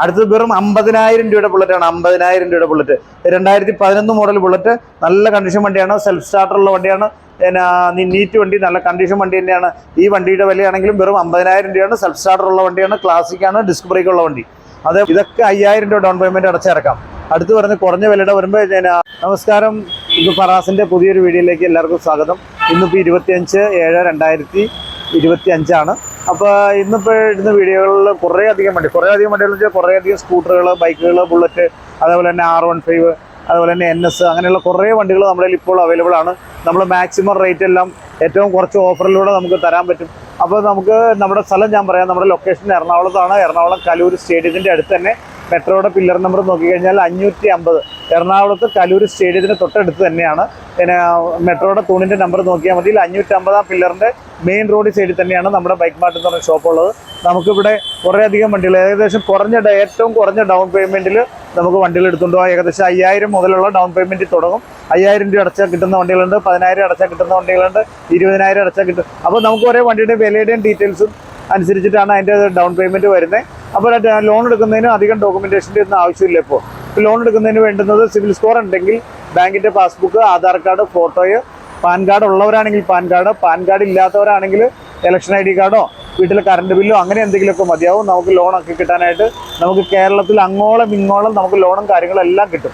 അടുത്തത് വെറും അമ്പതിനായിരം രൂപയുടെ ബുള്ളറ്റ് ആണ്. അമ്പതിനായിരം രൂപയുടെ ബുള്ളറ്റ് രണ്ടായിരത്തി പതിനൊന്ന് മോഡൽ ബുള്ളറ്റ് നല്ല കണ്ടീഷൻ വണ്ടിയാണ്. സെൽഫ് സ്റ്റാർട്ടറുള്ള വണ്ടിയാണ്. പിന്നെ നീറ്റ് വണ്ടി നല്ല കണ്ടീഷൻ വണ്ടി തന്നെയാണ്. ഈ വണ്ടിയുടെ വിലയാണെങ്കിലും വെറും അമ്പതിനായിരം രൂപയാണ്. സെൽഫ് സ്റ്റാർട്ടറുള്ള വണ്ടിയാണ്. ക്ലാസിക് ആണ്. ഡിസ്ക് ബ്രേക്ക് ഉള്ള വണ്ടി. അത് ഇതൊക്കെ അയ്യായിരം രൂപ ഡൗൺ പേയ്മെന്റ് അടച്ചിറക്കാം അടുത്ത് പറഞ്ഞ് കുറഞ്ഞ വിലയുടെ വരുമ്പോൾ ഞാൻ നമസ്കാരം. ഇത് ഫറാസിന്റെ പുതിയൊരു വീഡിയോയിലേക്ക് എല്ലാവർക്കും സ്വാഗതം. ഇന്നിപ്പോൾ ഇരുപത്തിയഞ്ച് ഏഴ് രണ്ടായിരത്തി ഇരുപത്തി അഞ്ചാണ് അപ്പോൾ ഇന്നിപ്പോൾ ഇടുന്ന വീഡിയോകളിൽ കുറേ അധികം വണ്ടി കുറേ അധികം വണ്ടികൾ വെച്ചാൽ കുറേ അധികം സ്കൂട്ടറുകൾ ബൈക്കുകൾ ബുള്ളറ്റ് അതേപോലെ തന്നെ ആർ വൺ ഫൈവ് അതുപോലെ തന്നെ എൻ എസ് അങ്ങനെയുള്ള കുറേ വണ്ടികൾ നമ്മുടെ ഇപ്പോൾ അവൈലബിൾ ആണ്. നമ്മൾ മാക്സിമം റേറ്റ് എല്ലാം ഏറ്റവും കുറച്ച് ഓഫറിലൂടെ നമുക്ക് തരാൻ പറ്റും. അപ്പോൾ നമുക്ക് നമ്മുടെ സ്ഥലം ഞാൻ പറയാം. നമ്മുടെ ലൊക്കേഷൻ എറണാകുളത്താണ്. എറണാകുളം കലൂർ സ്റ്റേഡിയത്തിന്റെ അടുത്ത് തന്നെ മെട്രോയുടെ പില്ലർ നമ്പർ നോക്കിക്കഴിഞ്ഞാൽ അഞ്ഞൂറ്റി അമ്പത്. എറണാകുളത്ത് കലൂർ സ്റ്റേഡിയത്തിന് തൊട്ടടുത്ത് തന്നെയാണ്. പിന്നെ മെട്രോയുടെ തൂണിന്റെ നമ്പർ നോക്കിയാൽ മതി. അഞ്ഞൂറ്റമ്പതാം പില്ലറിന്റെ മെയിൻ റോഡ് സൈഡിൽ തന്നെയാണ് നമ്മുടെ ബൈക്ക് മാർട്ട് എന്ന് പറഞ്ഞ ഷോപ്പുള്ളത് നമുക്കിവിടെ കുറേയധികം വണ്ടികൾ ഏകദേശം കുറഞ്ഞ ഏറ്റവും കുറഞ്ഞ ഡൗൺ പേയ്മെന്റിൽ നമുക്ക് വണ്ടികൾ എടുത്തുകൊണ്ട് പോകാം ഏകദേശം അയ്യായിരം മുതലുള്ള ഡൗൺ പേയ്മെന്റ് തുടങ്ങും. അയ്യായിരം രൂപ അടച്ചാൽ കിട്ടുന്ന വണ്ടികളുണ്ട് പതിനായിരം അടച്ചാൽ കിട്ടുന്ന വണ്ടികളുണ്ട് ഇരുപതിനായിരം അടച്ചാൽ കിട്ടും. അപ്പോൾ നമുക്ക് ഒരേ വണ്ടിയുടെ വിലയുടെയും ഡീറ്റെയിൽസും അനുസരിച്ചിട്ടാണ് അതിന്റെ ഡൗൺ പേയ്മെന്റ് വരുന്നത് അപ്പോൾ ലോൺ എടുക്കുന്നതിന് അധികം ഡോക്യുമെന്റേഷന്റെ ഒന്നും ആവശ്യമില്ല ഇപ്പോൾ ലോൺ എടുക്കുന്നതിന് വേണ്ടുന്നത് സിവിൽ സ്കോർ ഉണ്ടെങ്കിൽ ബാങ്കിന്റെ പാസ്ബുക്ക് ആധാർ കാർഡ് ഫോട്ടോയോ പാൻ കാർഡ് ഉള്ളവരാണെങ്കിൽ പാൻ കാർഡ് പാൻ കാർഡ് ഇല്ലാത്തവരാണെങ്കിൽ ഇലക്ഷൻ ഐ ഡി കാർഡോ വീട്ടിലെ കറണ്ട് ബില്ലോ അങ്ങനെ എന്തെങ്കിലുമൊക്കെ മതിയാവും. നമുക്ക് ലോണൊക്കെ കിട്ടാനായിട്ട് നമുക്ക് കേരളത്തിൽ അങ്ങോളം ഇങ്ങോളം നമുക്ക് ലോണും കാര്യങ്ങളും എല്ലാം കിട്ടും.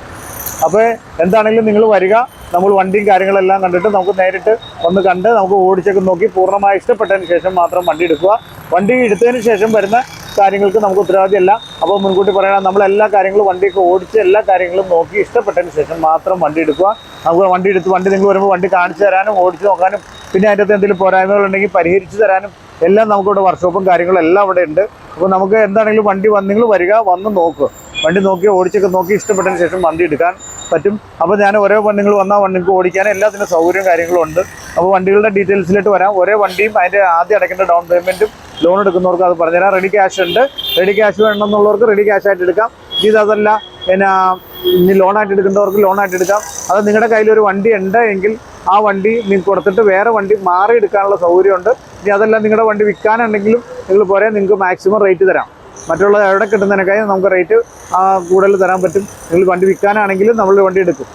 അപ്പോൾ എന്താണെങ്കിലും നിങ്ങൾ വരിക. നമ്മൾ വണ്ടിയും കാര്യങ്ങളെല്ലാം കണ്ടിട്ട് നമുക്ക് നേരിട്ട് ഒന്ന് കണ്ട് നമുക്ക് ഓടിച്ചൊക്കെ നോക്കി പൂർണമായി ഇഷ്ടപ്പെട്ടതിന് ശേഷം മാത്രം വണ്ടി എടുക്കുക. വണ്ടി എടുത്തതിന് ശേഷം വരുന്ന കാര്യങ്ങൾക്ക് നമുക്ക് ഉത്തരവാദിയല്ല അപ്പോൾ മുൻകൂട്ടി പറയണം നമ്മൾ എല്ലാ കാര്യങ്ങളും വണ്ടിയൊക്കെ ഓടിച്ച് എല്ലാ കാര്യങ്ങളും നോക്കി ഇഷ്ടപ്പെട്ടതിന് ശേഷം മാത്രം വണ്ടി എടുക്കുക. നമുക്ക് വണ്ടി എടുത്ത് വണ്ടി നിങ്ങൾ വരുമ്പോൾ വണ്ടി കാണിച്ചു തരാനും ഓടിച്ച് നോക്കാനും പിന്നെ അതിന്റെ അകത്ത് എന്തെങ്കിലും പോരായ്മകളുണ്ടെങ്കിൽ പരിഹരിച്ചു തരാനും എല്ലാം നമുക്കിവിടെ വർക്ക്ഷോപ്പും കാര്യങ്ങളും എല്ലാം ഇവിടെ ഉണ്ട്. അപ്പോൾ നമുക്ക് എന്താണെങ്കിലും വണ്ടി വന്ന് നിങ്ങൾ വരിക വന്ന് നോക്കുക വണ്ടി നോക്കി ഓടിച്ചൊക്കെ നോക്കി ഇഷ്ടപ്പെട്ടതിന് ശേഷം വണ്ടി എടുക്കാൻ പറ്റും. അപ്പോൾ ഞാൻ ഓരോ വണ്ടികൾ വന്നാൽ വണ്ടിക്ക് ഓടിക്കാൻ എല്ലാത്തിനും സൗകര്യവും കാര്യങ്ങളും ഉണ്ട്. അപ്പോൾ വണ്ടികളുടെ ഡീറ്റെയിൽസിലോട്ട് വരാം. ഓരോ വണ്ടിയും അതിന്റെ ആദ്യം അടയ്ക്കേണ്ട ഡൗൺ പേയ്മെന്റും ലോൺ എടുക്കുന്നവർക്ക് അത് പറഞ്ഞുതരാം. റെഡി ക്യാഷ് ഉണ്ട്. റെഡി ക്യാഷ് വേണമെന്നുള്ളവർക്ക് റെഡി ക്യാഷ് ആയിട്ട് എടുക്കാം. ഇത് അതല്ല പിന്നെ ഇനി ലോണായിട്ട് എടുക്കേണ്ടവർക്ക് ലോണായിട്ട് എടുക്കാം. അത് നിങ്ങളുടെ കയ്യിൽ ഒരു വണ്ടി ഉണ്ട് എങ്കിൽ ആ വണ്ടി നിങ്ങൾക്ക് കൊടുത്തിട്ട് വേറെ വണ്ടി മാറി എടുക്കാനുള്ള സൗകര്യമുണ്ട്. ഇനി അതെല്ലാം നിങ്ങളുടെ വണ്ടി വിൽക്കാനുണ്ടെങ്കിലും നിങ്ങൾ പോരെ നിങ്ങൾക്ക് മാക്സിമം റേറ്റ് തരാം. മറ്റുള്ള എവിടെ കിട്ടുന്നതിനേക്കായി നമുക്ക് റേറ്റ് കൂടുതൽ തരാൻ പറ്റും. നിങ്ങൾ വണ്ടി വിൽക്കാനാണെങ്കിലും നമ്മൾ വണ്ടി എടുക്കും.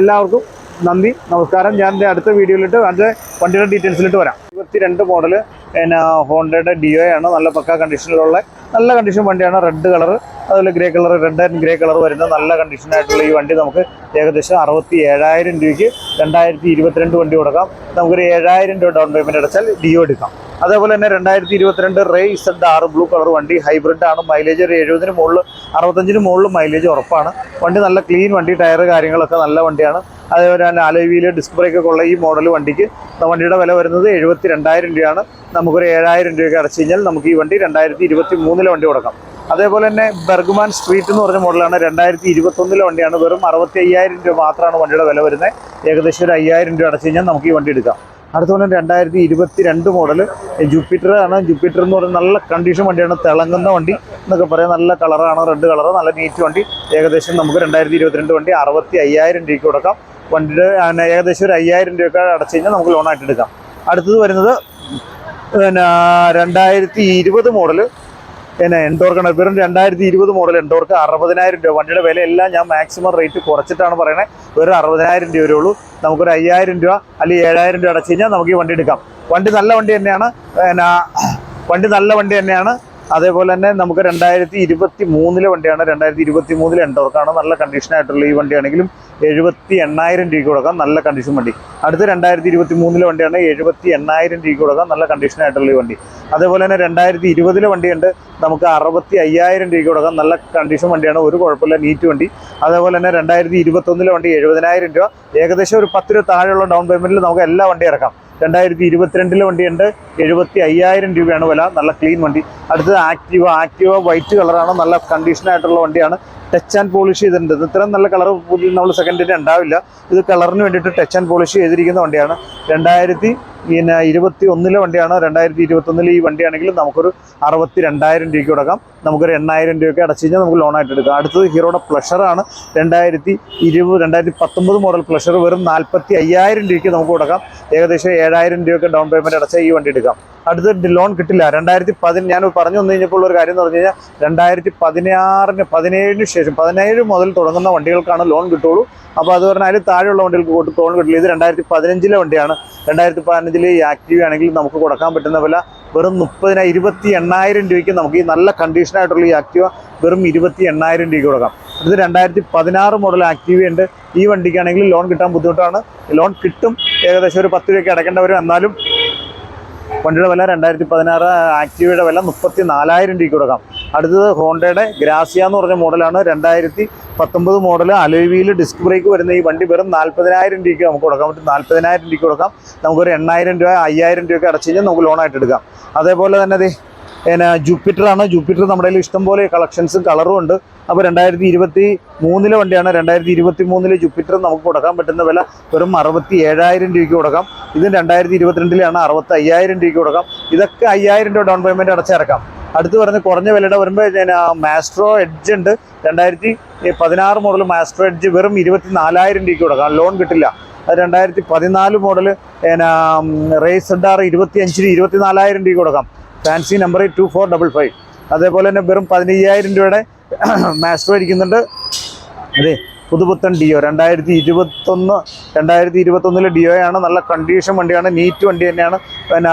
എല്ലാവർക്കും നന്ദി നമസ്കാരം. ഞാൻ എന്റെ അടുത്ത വീഡിയോയിലിട്ട് അതിന്റെ വണ്ടിയുടെ ഡീറ്റെയിൽസിലിട്ട് വരാം. ഇരുപത്തി രണ്ട് മോഡൽ പിന്നെ ഹോണ്ടയുടെ ഡിയോ ആണ്. നല്ല പക്ക കണ്ടീഷനിലുള്ള നല്ല കണ്ടീഷൻ വണ്ടിയാണ്. റെഡ് കളർ അതുപോലെ grey colour red and grey colour വരുന്ന നല്ല കണ്ടീഷനായിട്ടുള്ള ഈ വണ്ടി നമുക്ക് ഏകദേശം അറുപത്തി ഏഴായിരം രൂപയ്ക്ക് രണ്ടായിരത്തി ഇരുപത്തിരണ്ട് വണ്ടി കൊടുക്കാം. നമുക്കൊരു ഏഴായിരം രൂപ ഡൗൺ പേയ്മെന്റ് അടച്ചാൽ ഡിയോ എടുക്കാം. അതേപോലെ തന്നെ രണ്ടായിരത്തി ഇരുപത്തിരണ്ട് റേ ഇസഡ് ആറ് ബ്ലൂ കളർ വണ്ടി ഹൈബ്രിഡ് ആണ്. മൈലേജ് ഒരു എഴുപതിന് മുകളിൽ അറുപത്തഞ്ചിന് മുകളിൽ മൈലേജ് ഉറപ്പാണ്. വണ്ടി നല്ല ക്ലീൻ വണ്ടി ടയർ കാര്യങ്ങളൊക്കെ നല്ല വണ്ടിയാണ്. അതേപോലെ തന്നെ അലോവിയിൽ ഡിസ്ക് ബ്രേക്ക് ഒക്കെ ഉള്ള ഈ മോഡൽ വണ്ടിക്ക് വണ്ടിയുടെ വില വരുന്നത് എഴുപത്തി രണ്ടായിരം രൂപയാണ്. നമുക്കൊരു ഏഴായിരം രൂപയ്ക്ക് അടച്ചു കഴിഞ്ഞാൽ നമുക്ക് ഈ വണ്ടി രണ്ടായിരത്തി ഇരുപത്തി മൂന്നിലെ വണ്ടി കൊടുക്കാം. അതേപോലെ തന്നെ ബെർഗ്മാൻ സ്ട്രീറ്റ് എന്ന് പറഞ്ഞ മോഡലാണ് രണ്ടായിരത്തി ഇരുപത്തൊന്നിലെ വണ്ടിയാണ്. വെറും അറുപത്തി അയ്യായിരം രൂപ മാത്രമാണ് വണ്ടിയുടെ വില വരുന്നത്. ഏകദേശം ഒരു അയ്യായിരം രൂപ അടച്ചു കഴിഞ്ഞാൽ നമുക്ക് ഈ വണ്ടി എടുക്കാം. അടുത്തോളം രണ്ടായിരത്തി ഇരുപത്തി രണ്ട് മോഡൽ ജൂപ്പിറ്റർ ആണ് ജൂപ്പിറ്റർ എന്ന് പറയുന്ന നല്ല കണ്ടീഷൻ വണ്ടിയാണ്. തിളങ്ങുന്ന വണ്ടി എന്നൊക്കെ പറയാം. നല്ല കളറാണ് റെഡ് കളർ നല്ല നീറ്റ് വണ്ടി. ഏകദേശം നമുക്ക് രണ്ടായിരത്തി ഇരുപത്തിരണ്ട് വണ്ടി അറുപത്തി അയ്യായിരം രൂപയ്ക്ക് കൊടുക്കാം. വണ്ടിയുടെ ഏകദേശം ഒരു അയ്യായിരം രൂപയൊക്കെ അടച്ചു കഴിഞ്ഞാൽ നമുക്ക് ലോണായിട്ട് എടുക്കാം. അടുത്തത് വരുന്നത് പിന്നെ രണ്ടായിരത്തി ഇരുപത് മോഡൽ പിന്നെ എൻഡോർക്കാണ് വെറും രണ്ടായിരത്തി ഇരുപത് മോഡൽ എൻഡോർക്ക് അറുപതിനായിരം രൂപ. വണ്ടിയുടെ വില എല്ലാം ഞാൻ മാക്സിമം റേറ്റ് കുറച്ചിട്ടാണ് പറയുന്നത് വെറും അറുപതിനായിരം രൂപ ഉള്ളൂ. നമുക്കൊരു അയ്യായിരം രൂപ അല്ലെങ്കിൽ ഏഴായിരം രൂപ അടച്ചു കഴിഞ്ഞാൽ നമുക്ക് ഈ വണ്ടി എടുക്കാം. വണ്ടി നല്ല വണ്ടി തന്നെയാണ്. പിന്നെ വണ്ടി നല്ല വണ്ടി തന്നെയാണ്. അതേപോലെ തന്നെ നമുക്ക് രണ്ടായിരത്തി ഇരുപത്തി മൂന്നിലെ വണ്ടിയാണ്. രണ്ടായിരത്തി ഇരുപത്തി മൂന്നിലെ എൻഡോർക്കാണ് നല്ല കണ്ടീഷൻ ആയിട്ടുള്ള ഈ വണ്ടിയാണെങ്കിലും എഴുപത്തി എണ്ണായിരം രൂപയ്ക്ക് കൊടുക്കാം. നല്ല കണ്ടീഷൻ വണ്ടി. അടുത്ത രണ്ടായിരത്തി ഇരുപത്തി മൂന്നിലെ വണ്ടിയാണ് എഴുപത്തി എണ്ണായിരം രൂപയ്ക്ക് കൊടുക്കാം. നല്ല കണ്ടീഷൻ ആയിട്ടുള്ള ഈ വണ്ടി. അതേപോലെ തന്നെ രണ്ടായിരത്തി ഇരുപതിലെ വണ്ടിയുണ്ട്. നമുക്ക് അറുപത്തി അയ്യായിരം രൂപയ്ക്ക് കൊടുക്കാം. നല്ല കണ്ടീഷൻ വണ്ടിയാണ്. ഒരു കുഴപ്പമില്ല. നീറ്റ് വണ്ടി. അതേപോലെ തന്നെ രണ്ടായിരത്തി ഇരുപത്തൊന്നിലെ വണ്ടി എഴുപതിനായിരം രൂപ. ഏകദേശം ഒരു പത്ത് രൂപ താഴെയുള്ള ഡൗൺ പേയ്മെന്റിൽ നമുക്ക് എല്ലാ വണ്ടി ഇറക്കാം. രണ്ടായിരത്തി ഇരുപത്തിരണ്ടിലെ വണ്ടിയുണ്ട്. എഴുപത്തി അയ്യായിരം രൂപയാണ് വില. നല്ല ക്ലീൻ വണ്ടി. അടുത്തത് ആക്റ്റീവ ആക്റ്റീവ വൈറ്റ് കളറാണ് നല്ല കണ്ടീഷനായിട്ടുള്ള വണ്ടിയാണ്. ടച്ച് ആൻഡ് പോളിഷ് ചെയ്തിട്ടുണ്ട്. ഇത് ഇത്രയും നല്ല കളർ നമ്മൾ സെക്കൻഡിന് ഉണ്ടാവില്ല. ഇത് കളറിന് വേണ്ടിയിട്ട് ടച്ച് ആൻഡ് പോളിഷ് ചെയ്തിരിക്കുന്ന വണ്ടിയാണ്. രണ്ടായിരത്തി പിന്നെ ഇരുപത്തി ഒന്നിലെ വണ്ടിയാണ്. രണ്ടായിരത്തി ഇരുപത്തി ഒന്നിലെ ഈ വണ്ടിയാണെങ്കിൽ നമുക്കൊരു അറുപത്തി രണ്ടായിരം രൂപയ്ക്ക് കൊടുക്കാം. നമുക്കൊരു എണ്ണായിരം രൂപയൊക്കെ അടച്ചു കഴിഞ്ഞാൽ നമുക്ക് ലോണായിട്ട് എടുക്കാം. അടുത്തത് ഹീറോയുടെ പ്ലഷറാണ് രണ്ടായിരത്തി ഇരുപത് രണ്ടായിരത്തി പത്തൊമ്പത് മോഡൽ പ്ലഷർ വെറും നാൽപ്പത്തി അയ്യായിരം രൂപയ്ക്ക് നമുക്ക് കൊടുക്കാം. ഏകദേശം ഏഴായിരം രൂപയൊക്കെ ഡൗൺ പേയ്മെന്റ് അടച്ചാൽ ഈ വണ്ടി എടുക്കാം. അടുത്ത് ലോൺ കിട്ടില്ല. രണ്ടായിരത്തി പതിന് ഞാൻ പറഞ്ഞു വന്നു കഴിഞ്ഞപ്പോൾ ഒരു കാര്യം എന്ന് പറഞ്ഞു കഴിഞ്ഞാൽ രണ്ടായിരത്തി പതിനാറിന് പതിനേഴിന് ശേഷം പതിനേഴ് മുതൽ തുടങ്ങുന്ന വണ്ടികൾക്കാണ് ലോൺ കിട്ടുള്ളൂ അപ്പോൾ അത് പറഞ്ഞാൽ അതിൽ താഴെയുള്ള വണ്ടികൾക്ക് ലോൺ കിട്ടില്ല. ഇത് രണ്ടായിരത്തി പതിനഞ്ചിലെ വണ്ടിയാണ്. രണ്ടായിരത്തി പതിനഞ്ചിൽ ഈ ആക്റ്റീവ് ആണെങ്കിൽ നമുക്ക് കൊടുക്കാൻ പറ്റുന്ന വില വെറും മുപ്പതിനായിരം ഇരുപത്തി എണ്ണായിരം രൂപയ്ക്ക് നമുക്ക് ഈ നല്ല കണ്ടീഷനായിട്ടുള്ള ഈ ആക്റ്റീവ വെറും ഇരുപത്തി എണ്ണായിരം രൂപയ്ക്ക് കൊടുക്കാം. ഇത് രണ്ടായിരത്തി പതിനാറ് മോഡൽ ആക്റ്റീവ ഉണ്ട്. ഈ വണ്ടിക്കാണെങ്കിൽ ലോൺ കിട്ടാൻ ബുദ്ധിമുട്ടാണ്. ലോൺ കിട്ടും. ഏകദേശം ഒരു പത്ത് രൂപയ്ക്ക് അടയ്ക്കേണ്ടവരും എന്നാലും വണ്ടിയുടെ വില രണ്ടായിരത്തി പതിനാറ് ആക്റ്റീവയുടെ വില മുപ്പത്തി നാലായിരം രൂപയ്ക്ക് കൊടുക്കാം. അടുത്തത് ഹോണ്ടയുടെ ഗ്രാസിയ എന്ന് പറഞ്ഞ മോഡലാണ്. രണ്ടായിരത്തി പത്തൊമ്പത് മോഡൽ അലോവിയിൽ ഡിസ്ക് ബ്രേക്ക് വരുന്ന ഈ വണ്ടി വെറും നാൽപ്പതിനായിരം രൂപയ്ക്ക് നമുക്ക് കൊടുക്കാം. പറ്റും നാൽപ്പതിനായിരം രൂപയ്ക്ക് കൊടുക്കാം. നമുക്കൊരു എണ്ണായിരം രൂപ അയ്യായിരം രൂപയൊക്കെ അടച്ചു കഴിഞ്ഞാൽ നമുക്ക് ലോണായിട്ട് എടുക്കാം. അതേപോലെ തന്നെ പിന്നെ ജൂപ്പിറ്റർ ആണ് ജൂപ്പിറ്റർ നമ്മുടെ കയ്യിൽ ഇഷ്ടംപോലെ കളക്ഷൻസും കളറും ഉണ്ട്. അപ്പോൾ രണ്ടായിരത്തി ഇരുപത്തി മൂന്നിലെ വണ്ടിയാണ്. രണ്ടായിരത്തി ഇരുപത്തി മൂന്നിലെ ജൂപ്പിറ്റർ നമുക്ക് കൊടുക്കാൻ പറ്റുന്ന വില വെറും അറുപത്തി ഏഴായിരം രൂപയ്ക്ക് കൊടുക്കാം. ഇത് രണ്ടായിരത്തി ഇരുപത്തിരണ്ടിലാണ് അറുപത്തി അയ്യായിരം രൂപയ്ക്ക് കൊടുക്കാം. ഇതൊക്കെ അയ്യായിരം രൂപ ഡൗൺ പേയ്മെന്റ് അടച്ചിറക്കാം അടുത്ത് പറഞ്ഞ് കുറഞ്ഞ വിലയുടെ വരുമ്പോൾ ഞാൻ മാസ്ട്രോ എഡ്ജ് ഉണ്ട്. രണ്ടായിരത്തി പതിനാറ് മോഡൽ മാസ്ട്രോ എഡ്ജ് വെറും ഇരുപത്തി നാലായിരം രൂപയ്ക്ക് കൊടുക്കാം. ലോൺ കിട്ടില്ല. അത് രണ്ടായിരത്തി പതിനാല് മോഡൽ റേസ് ഡാർ ഇരുപത്തി അഞ്ചിന് ഇരുപത്തി നാലായിരം രൂപയ്ക്ക് കൊടുക്കാം. Fancy number two four double five. അതേപോലെ തന്നെ വെറും പതിനയ്യായിരം രൂപയുടെ മാസ്റ്റർ ഇരിക്കുന്നുണ്ട് അതെ പുതുപുത്തൻ ഡിയോ. രണ്ടായിരത്തി ഇരുപത്തൊന്ന് രണ്ടായിരത്തി ഇരുപത്തൊന്നിലെ ആണ് നല്ല കണ്ടീഷൻ വണ്ടിയാണ്. നീറ്റ് വണ്ടി തന്നെയാണ്. പിന്നെ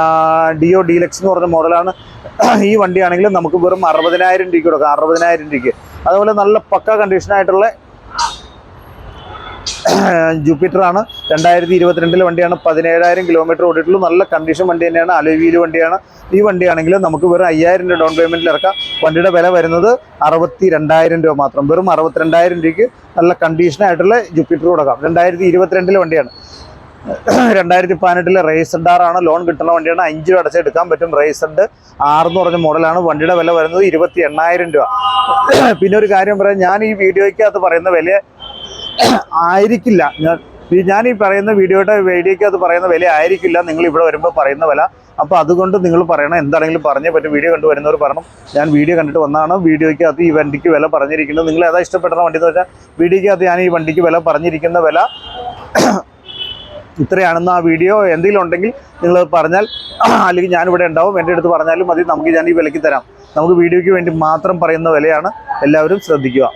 ഡിയോ ഡീലക്സ് എന്ന് പറഞ്ഞ മോഡലാണ്. ഈ വണ്ടിയാണെങ്കിലും നമുക്ക് വെറും അറുപതിനായിരം രൂപയ്ക്ക് കൊടുക്കാം. അറുപതിനായിരം രൂപയ്ക്ക്. അതുപോലെ നല്ല പക്ക കണ്ടീഷനായിട്ടുള്ള ജൂപ്പിറ്റർ ആണ് രണ്ടായിരത്തി ഇരുപത്തിരണ്ടിലെ വണ്ടിയാണ്. പതിനേഴായിരം കിലോമീറ്റർ ഓടിയിട്ടുള്ളൂ. നല്ല കണ്ടീഷൻ വണ്ടി തന്നെയാണ്. അലോവീൽ വണ്ടിയാണ്. ഈ വണ്ടിയാണെങ്കിൽ നമുക്ക് വെറും അയ്യായിരം രൂപ ഡൗൺ പേയ്മെന്റിൽ ഇറക്കാം. വണ്ടിയുടെ വില വരുന്നത് അറുപത്തി രണ്ടായിരം രൂപ മാത്രം. വെറും അറുപത്തിരണ്ടായിരം രൂപയ്ക്ക് നല്ല കണ്ടീഷനായിട്ടുള്ള ജൂപ്പിറ്റർ കൊടുക്കാം. രണ്ടായിരത്തി ഇരുപത്തിരണ്ടിലെ വണ്ടിയാണ് രണ്ടായിരത്തി പതിനെട്ടിലെ റേസഡാറാണ് ലോൺ കിട്ടുന്ന വണ്ടിയാണ്. അഞ്ച് രൂപ അടച്ചെടുക്കാൻ പറ്റും. റേസഡ് ആറ് എന്ന് പറഞ്ഞ മോഡലാണ് വണ്ടിയുടെ വില വരുന്നത് ഇരുപത്തി എണ്ണായിരം രൂപ. പിന്നെ ഒരു കാര്യം പറയാം. ഞാൻ ഈ വീഡിയോയ്ക്കകത്ത് പറയുന്ന വില ആയിരിക്കില്ല. ഞാൻ ഈ- പറയുന്ന വീഡിയോയുടെ വീഡിയോയ്ക്കകത്ത് പറയുന്ന വില ആയിരിക്കില്ല. നിങ്ങൾ ഇവിടെ വരുമ്പോൾ പറയുന്ന വില. അപ്പോൾ അതുകൊണ്ട് നിങ്ങൾ പറയണം എന്താണെങ്കിലും പറഞ്ഞേ പറ്റും. വീഡിയോ കണ്ടു വരുന്നവർ പറയണം. ഞാൻ വീഡിയോ കണ്ടിട്ട് വന്നതാണ് വീഡിയോയ്ക്കകത്ത് ഈ വണ്ടിക്ക് വില പറഞ്ഞിരിക്കുന്നത്. നിങ്ങൾ ഏതാ ഇഷ്ടപ്പെടുന്ന വണ്ടി എന്ന് വെച്ചാൽ വീഡിയോയ്ക്ക് അത് ഞാൻ ഈ വണ്ടിക്ക് വില പറഞ്ഞിരിക്കുന്ന വില ഇത്രയാണെന്ന് ആ വീഡിയോ എന്തെങ്കിലും ഉണ്ടെങ്കിൽ നിങ്ങൾ പറഞ്ഞാൽ അല്ലെങ്കിൽ ഞാനിവിടെ ഉണ്ടാവും. എന്റെ അടുത്ത് പറഞ്ഞാലും മതി. നമുക്ക് ഞാൻ ഈ വിലയ്ക്ക് തരാം. നമുക്ക് വീഡിയോയ്ക്ക് വേണ്ടി മാത്രം പറയുന്ന വിലയാണ്. എല്ലാവരും ശ്രദ്ധിക്കുക.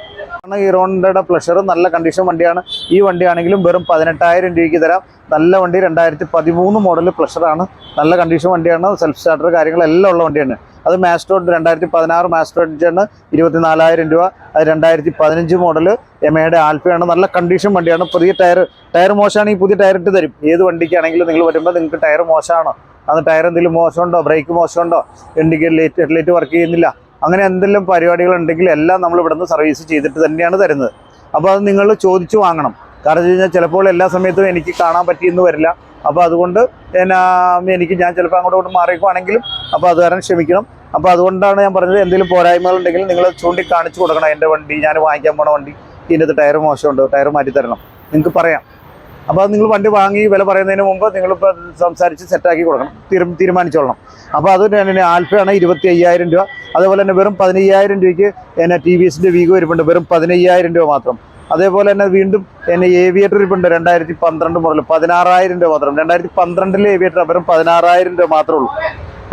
കാരണം ഹീറോണ്ടയുടെ പ്ലഷർ നല്ല കണ്ടീഷൻ വണ്ടിയാണ്. ഈ വണ്ടിയാണെങ്കിലും വെറും പതിനെട്ടായിരം രൂപയ്ക്ക് തരാം. നല്ല വണ്ടി രണ്ടായിരത്തി പതിമൂന്ന് മോഡൽ പ്ലഷറാണ് നല്ല കണ്ടീഷൻ വണ്ടിയാണ്. സെൽഫ് സ്റ്റാർട്ടർ കാര്യങ്ങളെല്ലാം ഉള്ള വണ്ടിയാണ്. അത് മാസ്റ്റോ രണ്ടായിരത്തി പതിനാറ് മാസ്റ്റോ ആണ്. ഇരുപത്തിനാലായിരം രൂപ. അത് രണ്ടായിരത്തി പതിനഞ്ച് മോഡൽ എമയുടെ ആൽഫയാണ് നല്ല കണ്ടീഷൻ വണ്ടിയാണ്. പുതിയ ടയർ ടയർ മോശമാണ് ഈ പുതിയ ടയർ ഇട്ട് തരും. ഏത് വണ്ടിക്കാണെങ്കിലും നിങ്ങൾ വരുമ്പോൾ നിങ്ങൾക്ക് ടയർ മോശമാണോ അത് ടയർ എന്തെങ്കിലും മോശമുണ്ടോ? ബ്രേക്ക് മോശമുണ്ടോ? ഇൻഡിക്കേറ്റർ ലൈറ്റ് ലേറ്റ് വർക്ക് ചെയ്യുന്നില്ല. അങ്ങനെ എന്തെല്ലാം പരിപാടികൾ ഉണ്ടെങ്കിൽ എല്ലാം നമ്മൾ ഇവിടുന്ന് സർവീസ് ചെയ്തിട്ട് തന്നെയാണ് തരുന്നത്. അപ്പോൾ അത് നിങ്ങൾ ചോദിച്ചു വാങ്ങണം. കാരണം കഴിഞ്ഞാൽ ചിലപ്പോൾ എല്ലാ സമയത്തും എനിക്ക് കാണാൻ പറ്റിയെന്ന് വരില്ല. അപ്പോൾ അതുകൊണ്ട് എനിക്ക് ഞാൻ ചിലപ്പോൾ അങ്ങോട്ട് കൊണ്ട് മാറിക്കുവാണെങ്കിലും അപ്പോൾ അത് കാരണം ക്ഷമിക്കണം അപ്പോൾ അതുകൊണ്ടാണ് ഞാൻ പറഞ്ഞത് എന്തെങ്കിലും പോരായ്മകൾ ഉണ്ടെങ്കിൽ നിങ്ങൾ ചൂണ്ടി കാണിച്ചു കൊടുക്കണം. എന്റെ വണ്ടി ഞാൻ വാങ്ങിക്കാൻ പോണ വണ്ടി ഇതിന്റെ ടയർ മോശമുണ്ട് ടയർ മാറ്റി തരണം നിങ്ങൾക്ക് പറയാം. അപ്പോൾ അത് നിങ്ങൾ വണ്ടി വാങ്ങി വില പറയുന്നതിന് മുമ്പ് നിങ്ങളിപ്പോൾ സംസാരിച്ച് സെറ്റാക്കി കൊടുക്കണം. തീരു തീരുമാനിച്ചോളണം. അപ്പോൾ അത് തന്നെ ആൽഫയാണ് ഇരുപത്തി അയ്യായിരം രൂപ. അതേപോലെ തന്നെ വെറും പതിനയ്യായിരം രൂപയ്ക്ക് എന്നെ ടി വി എസിന്റെ വീഗോ ഇരിപ്പുണ്ട്. വെറും പതിനയ്യായിരം രൂപ മാത്രം. അതേപോലെ തന്നെ വീണ്ടും എന്നെ ഏവിയേറ്റർ ഇരിപ്പുണ്ട്. രണ്ടായിരത്തി പന്ത്രണ്ട് മുതൽ പതിനാറായിരം രൂപ മാത്രം. രണ്ടായിരത്തി പന്ത്രണ്ടിലെ ഏവിയേറ്റർ വെറും പതിനാറായിരം രൂപ മാത്രമേ ഉള്ളൂ.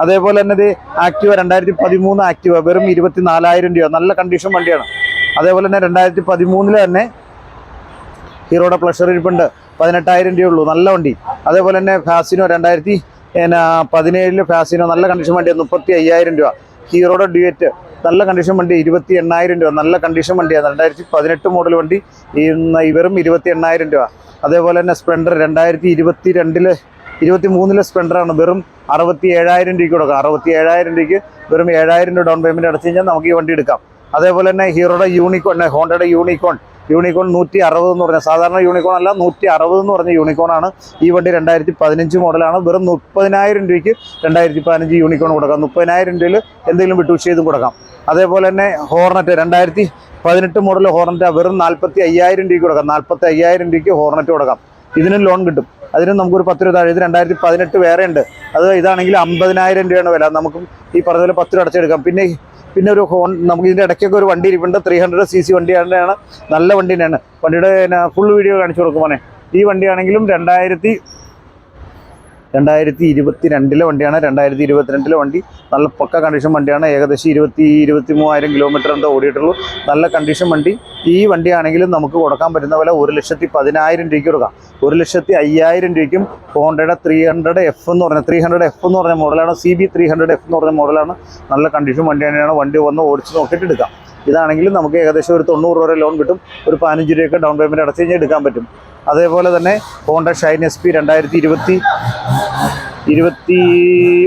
അതേപോലെ തന്നെ ഇത് ആക്റ്റീവ രണ്ടായിരത്തി പതിമൂന്ന് ആക്റ്റീവ വെറും ഇരുപത്തി നാലായിരം രൂപ. നല്ല കണ്ടീഷൻ വണ്ടിയാണ്. അതേപോലെ തന്നെ രണ്ടായിരത്തി പതിമൂന്നിൽ തന്നെ ഹീറോയുടെ പ്ലഷർ ഇരിപ്പുണ്ട്. പതിനെട്ടായിരം രൂപ ഉള്ളൂ. നല്ല വണ്ടി. അതേപോലെ തന്നെ ഫാസിനോ രണ്ടായിരത്തി പിന്നെ പതിനേഴിൽ ഫാസിനോ നല്ല കണ്ടീഷൻ വണ്ടിയാണ് മുപ്പത്തി അയ്യായിരം രൂപ. ഹീറോയുടെ ഡ്യുവറ്റ് നല്ല കണ്ടീഷൻ വണ്ടി. ഇരുപത്തി എണ്ണായിരം രൂപ. നല്ല കണ്ടീഷൻ വണ്ടിയാണ് രണ്ടായിരത്തി പതിനെട്ട് മോഡൽ വണ്ടി ഇവരും ഇരുപത്തി എണ്ണായിരം രൂപ. അതേപോലെ തന്നെ സ്പ്ലെൻഡർ രണ്ടായിരത്തി ഇരുപത്തി രണ്ടിൽ ഇരുപത്തി മൂന്നിലെ സ്പ്ലെൻഡറാണ് വെറും അറുപത്തി ഏഴായിരം രൂപയ്ക്ക് കൊടുക്കാം. അറുപത്തി ഏഴായിരം രൂപയ്ക്ക് വെറും ഏഴായിരം രൂപ ഡൗൺ പേയ്മെന്റ് അടച്ചു കഴിഞ്ഞാൽ നമുക്ക് ഈ വണ്ടി എടുക്കാം. അതേപോലെ തന്നെ ഹീറോയുടെ യൂണിക്കോൺ ഹോണ്ടയുടെ യൂണിക്കോൺ യൂണിക്കോൺ നൂറ്റി അറുപത് എന്ന് പറഞ്ഞ സാധാരണ യൂണിക്കോൺ അല്ല നൂറ്റി അറുപത് എന്ന് പറഞ്ഞ യൂണിക്കോൺ ആണ് ഈ വണ്ടി രണ്ടായിരത്തി പതിനഞ്ച് മോഡലാണ്. വെറും മുപ്പതിനായിരം രൂപയ്ക്ക് രണ്ടായിരത്തി പതിനഞ്ച് യൂണിക്കോൺ കൊടുക്കാം. മുപ്പതിനായിരം രൂപയിൽ എന്തെങ്കിലും വിട്ടുവീഴ്ച ചെയ്തും കൊടുക്കാം. അതേപോലെ തന്നെ ഹോർണറ്റ് രണ്ടായിരത്തി പതിനെട്ട് മോഡൽ ഹോർണറ്റ് വെറും നാൽപ്പത്തി അയ്യായിരം രൂപയ്ക്ക് കൊടുക്കാം. നാൽപ്പത്തി അയ്യായിരം രൂപയ്ക്ക് ഹോർണറ്റ് കൊടുക്കാം. ഇതിനും ലോൺ കിട്ടും. അതിനും നമുക്കൊരു പത്ത് രൂപ താഴെ. ഇത് രണ്ടായിരത്തി പതിനെട്ട് വേറെ ഉണ്ട്. അത് ഇതാണെങ്കിൽ അമ്പതിനായിരം രൂപയാണ് വില. നമുക്കും ഈ പറഞ്ഞ പത്ത് രൂപ അടച്ചെടുക്കാം. പിന്നെ പിന്നെ ഒരു ഹോൺ നമുക്ക് ഇതിന്റെ ഇടയ്ക്കൊക്കെ ഒരു വണ്ടി ഇരിപ്പുണ്ട്. ത്രീ ഹൺഡ്രഡ് സി സി വണ്ടിയാണ് നല്ല വണ്ടി തന്നെയാണ്. വണ്ടിയുടെ ഫുൾ വീഡിയോ കാണിച്ചു കൊടുക്കുവാണേ ഈ വണ്ടിയാണെങ്കിലും രണ്ടായിരത്തി രണ്ടായിരത്തി ഇരുപത്തി രണ്ടിലെ വണ്ടിയാണ്. രണ്ടായിരത്തി ഇരുപത്തിരണ്ടിലെ വണ്ടി നല്ല പക്ക കണ്ടീഷൻ വണ്ടിയാണ്. ഏകദേശം ഇരുപത്തി ഇരുപത്തി മൂവായിരം കിലോമീറ്റർ എന്തോ ഓടിയിട്ടുള്ളൂ. നല്ല കണ്ടീഷൻ വണ്ടി. ഈ വണ്ടിയാണെങ്കിലും നമുക്ക് കൊടുക്കാൻ പറ്റുന്ന വില ഒരു ലക്ഷത്തി പതിനായിരം രൂപയ്ക്ക് കൊടുക്കാം. ഒരു ലക്ഷത്തി അയ്യായിരം രൂപയ്ക്കും ഹോണ്ടയുടെ ത്രീ ഹൺഡ്രഡ് എഫ് എന്ന് പറഞ്ഞ ത്രീ ഹൺഡ്രഡ് എഫ് എന്ന് പറഞ്ഞ മോഡലാണ്. C B three hundred F എന്ന് പറഞ്ഞ മോഡലാണ്. നല്ല കണ്ടീഷൻ വണ്ടി തന്നെയാണ്. വണ്ടി വന്ന് ഓടിച്ച് നോക്കിയിട്ട് എടുക്കാം. ഇതാണെങ്കിലും നമുക്ക് ഏകദേശം ഒരു തൊണ്ണൂറ് രൂപ ലോൺ കിട്ടും. ഒരു പതിനഞ്ച് രൂപയൊക്കെ ഡൗൺ പേയ്മെന്റ് അടച്ച് കഴിഞ്ഞാൽ എടുക്കാൻ പറ്റും. അതേപോലെ തന്നെ ഹോണ്ട ഷൈൻ എസ് പി രണ്ടായിരത്തി ഇരുപത്തി ഇരുപത്തി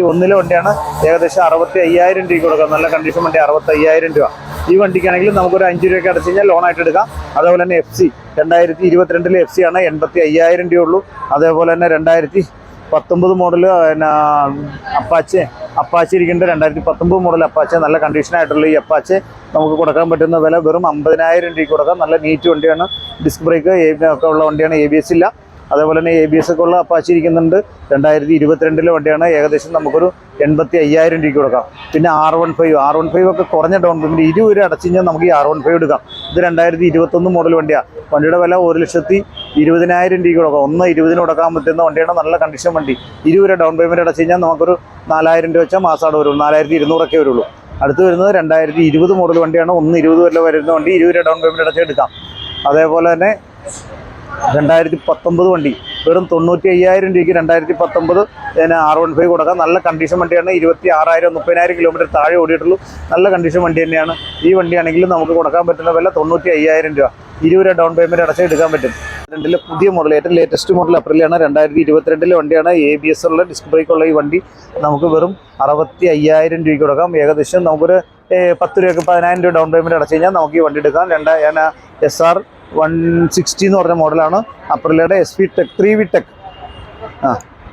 ഒന്നിലെ വണ്ടിയാണ് ഏകദേശം അറുപത്തി അയ്യായിരം രൂപയ്ക്ക് കൊടുക്കാം. നല്ല കണ്ടീഷൻ വണ്ടി അറുപത്തി അയ്യായിരം രൂപ. ഈ വണ്ടിക്കാണെങ്കിലും നമുക്കൊരു അഞ്ച് രൂപയ്ക്ക് അടച്ചു കഴിഞ്ഞാൽ ലോണായിട്ട് എടുക്കാം. അതേപോലെ തന്നെ എഫ് സി രണ്ടായിരത്തി ഇരുപത്തിരണ്ടിലെ എഫ് സി ആണ് എൺപത്തി അയ്യായിരം രൂപ ഉള്ളൂ. അതേപോലെ തന്നെ രണ്ടായിരത്തി പത്തൊമ്പത് മോഡൽ പിന്നെ അപ്പാച്ചെ അപ്പാച്ചെ ഇരിക്കേണ്ട രണ്ടായിരത്തി പത്തൊമ്പത് മോഡൽ അപ്പാച്ചെ. നല്ല കണ്ടീഷനായിട്ടുള്ള ഈ അപ്പാച്ചെ നമുക്ക് കൊടുക്കാൻ പറ്റുന്ന വില വെറും അമ്പതിനായിരം രൂപയ്ക്ക് കൊടുക്കാം. നല്ല നീറ്റ് വണ്ടിയാണ്. ഡിസ്ക് ബ്രേക്ക് ഒക്കെ ഉള്ള വണ്ടിയാണ്. എ ബി എസ് ഇല്ല. അതേപോലെ തന്നെ എ ബി എസ് ഒക്കെ ഉള്ള അപ്പാച്ചി ഇരിക്കുന്നുണ്ട്. രണ്ടായിരത്തി ഇരുപത്തിരണ്ടിലെ വണ്ടിയാണ്. ഏകദേശം നമുക്കൊരു എൺപത്തി അയ്യായിരം രൂപയ്ക്ക് കൊടുക്കാം. പിന്നെ R one five R one five ഒക്കെ കുറഞ്ഞ ഡൗൺ പേയ്മെന്റ് ഇരുപത് രൂപ അടച്ചു കഴിഞ്ഞാൽ നമുക്ക് ഈ ആർ വൺ ഫൈവ് എടുക്കാം. ഇത് രണ്ടായിരത്തി ഇരുപത്തൊന്ന് മോഡൽ വണ്ടിയാണ് വണ്ടിയുടെ വില ഒരു ലക്ഷത്തി ഇരുപതിനായിരം രൂപയ്ക്ക് കൊടുക്കാം. ഒന്ന് ഇരുപതിന് കൊടുക്കാൻ പറ്റുന്ന വണ്ടിയാണ്. നല്ല കണ്ടീഷൻ വണ്ടി. ഇരുപത് രൂപ ഡൗൺ പേയ്മെന്റ് അടച്ചു കഴിഞ്ഞാൽ നമുക്കൊരു നാലായിരം രൂപ വെച്ചാൽ മാസമാണ് വരുള്ളൂ നാലായിരത്തി ഇരുന്നൂറൊക്കെ വരുള്ളൂ. അടുത്ത് വരുന്നത് രണ്ടായിരത്തി ഇരുപത് മോഡൽ വണ്ടിയാണ്. ഒന്ന് ഇരുപത് വരെ വരുന്ന വണ്ടി ഇരുപത് രൂപ ഡൗൺ പേയ്മെന്റ് അടച്ചെടുക്കാം അതേപോലെ തന്നെ രണ്ടായിരത്തി പത്തൊമ്പത് വണ്ടി. വെറും തൊണ്ണൂറ്റി അയ്യായിരം രൂപയ്ക്ക് രണ്ടായിരത്തി പത്തൊമ്പത് പിന്നെ ആർ വൺ ഫൈവ് കൊടുക്കാം. നല്ല കണ്ടീഷൻ വണ്ടിയാണ്. ഇരുപത്തി ആറായിരം മുപ്പതിനായിരം കിലോമീറ്റർ താഴെ ഓടിയിട്ടുള്ളൂ. നല്ല കണ്ടീഷൻ വണ്ടി തന്നെയാണ്. ഈ വണ്ടിയാണെങ്കിലും നമുക്ക് കൊടുക്കാൻ പറ്റുന്ന വില തൊണ്ണൂറ്റി അയ്യായിരം രൂപ. ഇരുപത് രൂപ ഡൗൺ പേയ്മെന്റ് അടച്ച് എടുക്കാൻ പറ്റും. രണ്ടിലെ പുതിയ മോഡൽ ഏറ്റവും ലേറ്റസ്റ്റ് മോഡൽ അപ്രിലാണ് രണ്ടായിരത്തി ഇരുപത്തിരണ്ടിലെ വണ്ടിയാണ്. എ ബി എസ് ഉള്ള ഡിസ്ക് ബ്രേക്ക് ഉള്ള ഈ വണ്ടി. നമുക്ക് വെറും അറുപത്തി അയ്യായിരം രൂപയ്ക്ക് കൊടുക്കാം. ഏകദേശം നമുക്കൊരു പത്ത് രൂപയ്ക്ക് പതിനായിരം രൂപ ഡൗൺ പേയ്മെന്റ് അടച്ചു കഴിഞ്ഞാൽ നമുക്ക് ഈ വണ്ടി എടുക്കാം. രണ്ടാ ഞാൻ എസ് ആർ വൺ സിക്സ്റ്റി എന്ന് പറഞ്ഞ മോഡലാണ്. അപ്രിലയുടെ S V tech three V tech ആ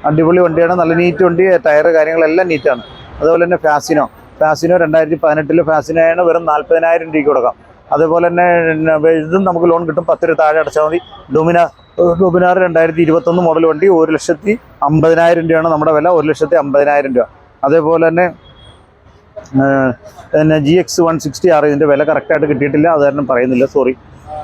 അടിപൊളി വണ്ടിയാണ്. നല്ല നീറ്റ് വണ്ടി ടയർ കാര്യങ്ങളെല്ലാം നീറ്റാണ് അതുപോലെ തന്നെ ഫാസിനോ ഫാസിനോ രണ്ടായിരത്തി പതിനെട്ടിൽ ഫാസിനോയാണ് വെറും നാൽപ്പതിനായിരം രൂപയ്ക്ക് കൊടുക്കാം. അതുപോലെ തന്നെ ഇതും നമുക്ക് ലോൺ കിട്ടും. പത്ത് രൂപ താഴെ അടച്ചാൽ മതി. ഡൊമിന ഡൊമിനാർ രണ്ടായിരത്തി ഇരുപത്തൊന്ന് മോഡൽ വണ്ടി ഒരു ലക്ഷത്തി അമ്പതിനായിരം രൂപയാണ് നമ്മുടെ വില. ഒരു ലക്ഷത്തി അമ്പതിനായിരം രൂപ. അതേപോലെ തന്നെ പിന്നെ ജി എക്സ് വൺ സിക്സ്റ്റി ആറ് ഇതിന്റെ വില കറക്റ്റായിട്ട് കിട്ടിയിട്ടില്ല. അത് കാരണം പറയുന്നില്ല. സോറി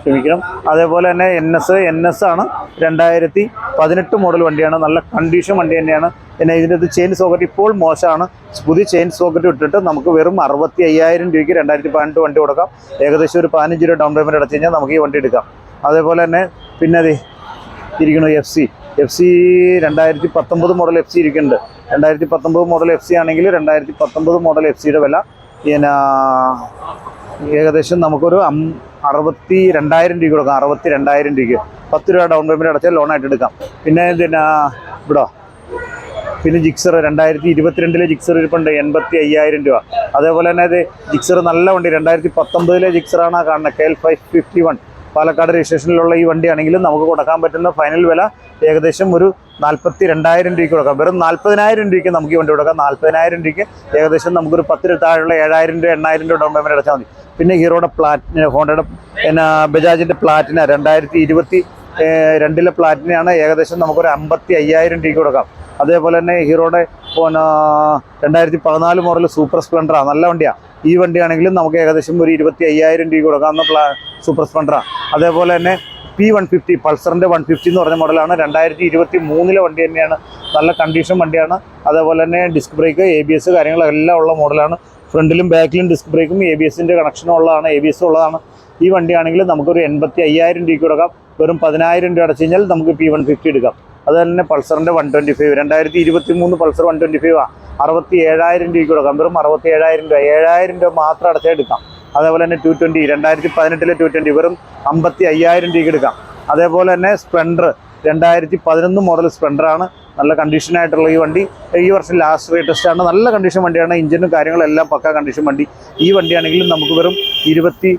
ക്ഷമിക്കണം. അതേപോലെ തന്നെ എൻ എസ് എൻ എസ് ആണ് രണ്ടായിരത്തി പതിനെട്ട് മോഡൽ വണ്ടിയാണ്. നല്ല കണ്ടീഷൻ വണ്ടി തന്നെയാണ്. പിന്നെ ഇതിന്റെ അത് ചെയിൻ സോക്കറ്റ് ഇപ്പോൾ മോശമാണ്. പുതിയ ചെയിൻ സോക്കറ്റ് ഇട്ടിട്ട് നമുക്ക് വെറും അറുപത്തി അയ്യായിരം രൂപയ്ക്ക് രണ്ടായിരത്തി പതിനെട്ട് വണ്ടി കൊടുക്കാം. ഏകദേശം ഒരു പതിനഞ്ച് രൂപ ഡൗൺ പേയ്മെന്റ് അടച്ചു കഴിഞ്ഞാൽ നമുക്ക് ഈ വണ്ടി എടുക്കാം. അതേപോലെ തന്നെ പിന്നെ അത് ഇരിക്കുന്നു എഫ് സി എഫ് സി രണ്ടായിരത്തി പത്തൊമ്പത് മോഡൽ എഫ് സി ഇരിക്കുന്നുണ്ട്. രണ്ടായിരത്തി പത്തൊമ്പത് മോഡൽ എഫ് സി ആണെങ്കിൽ രണ്ടായിരത്തി പത്തൊമ്പത് മോഡൽ എഫ് സിയുടെ വില പിന്നെ ഏകദേശം നമുക്കൊരു അം അറുപത്തി രണ്ടായിരം രൂപ കൊടുക്കാം. അറുപത്തി രണ്ടായിരം രൂപയ്ക്ക്. പത്ത് രൂപ ഡൗൺ പേയ്മെന്റ് അടച്ചാൽ ലോണായിട്ട് എടുക്കാം. പിന്നെ പിന്നെ ഇവിടെ? പിന്നെ ജിക്സർ രണ്ടായിരത്തി ഇരുപത്തിരണ്ടിലെ ജിക്സർ ഇരിപ്പുണ്ട് എൺപത്തി അയ്യായിരം രൂപ. അതേപോലെ തന്നെ ഇത് ജിക്സർ നല്ല വണ്ടി രണ്ടായിരത്തി പത്തൊമ്പതിലെ ജിക്സറാണ് കാണുന്നത് K L five fifty one Palakkad രജിസ്ട്രേഷനിലുള്ള ഈ വണ്ടിയാണെങ്കിലും നമുക്ക് കൊടുക്കാൻ പറ്റുന്ന ഫൈനൽ വില ഏകദേശം ഒരു നാൽപ്പത്തി രണ്ടായിരം രൂപയ്ക്ക് കൊടുക്കാം. വെറും നാൽപ്പതിനായിരം രൂപയ്ക്ക് നമുക്ക് ഈ വണ്ടി കൊടുക്കാം. നാൽപ്പതിനായിരം രൂപയ്ക്ക് ഏകദേശം നമുക്കൊരു പത്ത് രൂപ താഴെയുള്ള ഏഴായിരം രൂപ എണ്ണായിരം രൂപ ഡൗൺ പേയ്മെന്റ് അടച്ചാൽ മതി. പിന്നെ ഹീറോയുടെ പ്ലാറ്റിന ഹോണ്ടയുടെ പിന്നെ ബജാജിന്റെ പ്ലാറ്റിന രണ്ടായിരത്തി ഇരുപത്തി രണ്ടിലെ പ്ലാറ്റിനയാണ് ഏകദേശം നമുക്കൊരു അമ്പത്തി അയ്യായിരം രൂപയ്ക്ക് കൊടുക്കാം. അതേപോലെ തന്നെ ഹീറോയുടെ പിന്നെ രണ്ടായിരത്തി പതിനാല് മോഡൽ സൂപ്പർ സ്പ്ലെൻഡറാണ് നല്ല വണ്ടിയാണ് ഈ വണ്ടിയാണെങ്കിലും നമുക്ക് ഏകദേശം ഒരു ഇരുപത്തി അയ്യായിരം രൂപ കൊടുക്കാവുന്ന പ്ലാ സൂപ്പർ സ്പ്ലണ്ടറാണ് അതേപോലെ തന്നെ പി വൺ ഫിഫ്റ്റി പൾസറിന്റെ വൺ ഫിഫ്റ്റി എന്ന് പറഞ്ഞ മോഡലാണ്. രണ്ടായിരത്തി ഇരുപത്തി മൂന്നിലെ വണ്ടി തന്നെയാണ്. നല്ല കണ്ടീഷൻ വണ്ടിയാണ്. അതേപോലെ തന്നെ disc brake A B S കാര്യങ്ങളെല്ലാം ഉള്ള മോഡലാണ്. ഫ്രണ്ടിലും ബാക്കിലും ഡിസ്ക് ബ്രേക്കും എ ബി എസിന്റെ കണക്ഷനും ഉള്ളതാണ്. എ ബി എസ് ഉള്ളതാണ്. ഈ വണ്ടിയാണെങ്കിൽ നമുക്കൊരു എൺപത്തി അയ്യായിരം രൂപയ്ക്ക് കൊടുക്കാം. വെറും പതിനായിരം രൂപ അടച്ചു കഴിഞ്ഞാൽ നമുക്ക് പി വൺ ഫിഫ്റ്റി എടുക്കാം. അതുപോലെ തന്നെ പൾസറിന്റെ വൺ ട്വന്റി ഫൈവ് രണ്ടായിരത്തി ഇരുപത്തി മൂന്ന് പൾസർ വൺ ട്വന്റി ഫൈവ് അറുപത്തി ഏഴായിരം രൂപയ്ക്ക് കൊടുക്കാം. വെറും അറുപത്തി ഏഴായിരം രൂപ. ഏഴായിരം രൂപ മാത്രം അടച്ചേ എടുക്കാം. അതേപോലെ തന്നെ ടു ട്വന്റി രണ്ടായിരത്തി പതിനെട്ടിലെ ടു ട്വന്റി വെറും അമ്പത്തി അയ്യായിരം രൂപയ്ക്ക് എടുക്കാം. അതേപോലെ തന്നെ സ്പ്ലെൻഡർ രണ്ടായിരത്തി പതിനൊന്ന് മോഡൽ സ്പ്ലെൻഡറാണ് നല്ല കണ്ടീഷനായിട്ടുള്ള ഈ വണ്ടി. ഈ വർഷം ലാസ്റ്റ് റേറ്റസ്റ്റ് ആണ്. നല്ല കണ്ടീഷൻ വണ്ടിയാണ്. എഞ്ചിനും കാര്യങ്ങളെല്ലാം പക്ക കണ്ടീഷൻ വണ്ടി. ഈ വണ്ടിയാണെങ്കിലും നമുക്ക് വെറും ഇരുപത്തി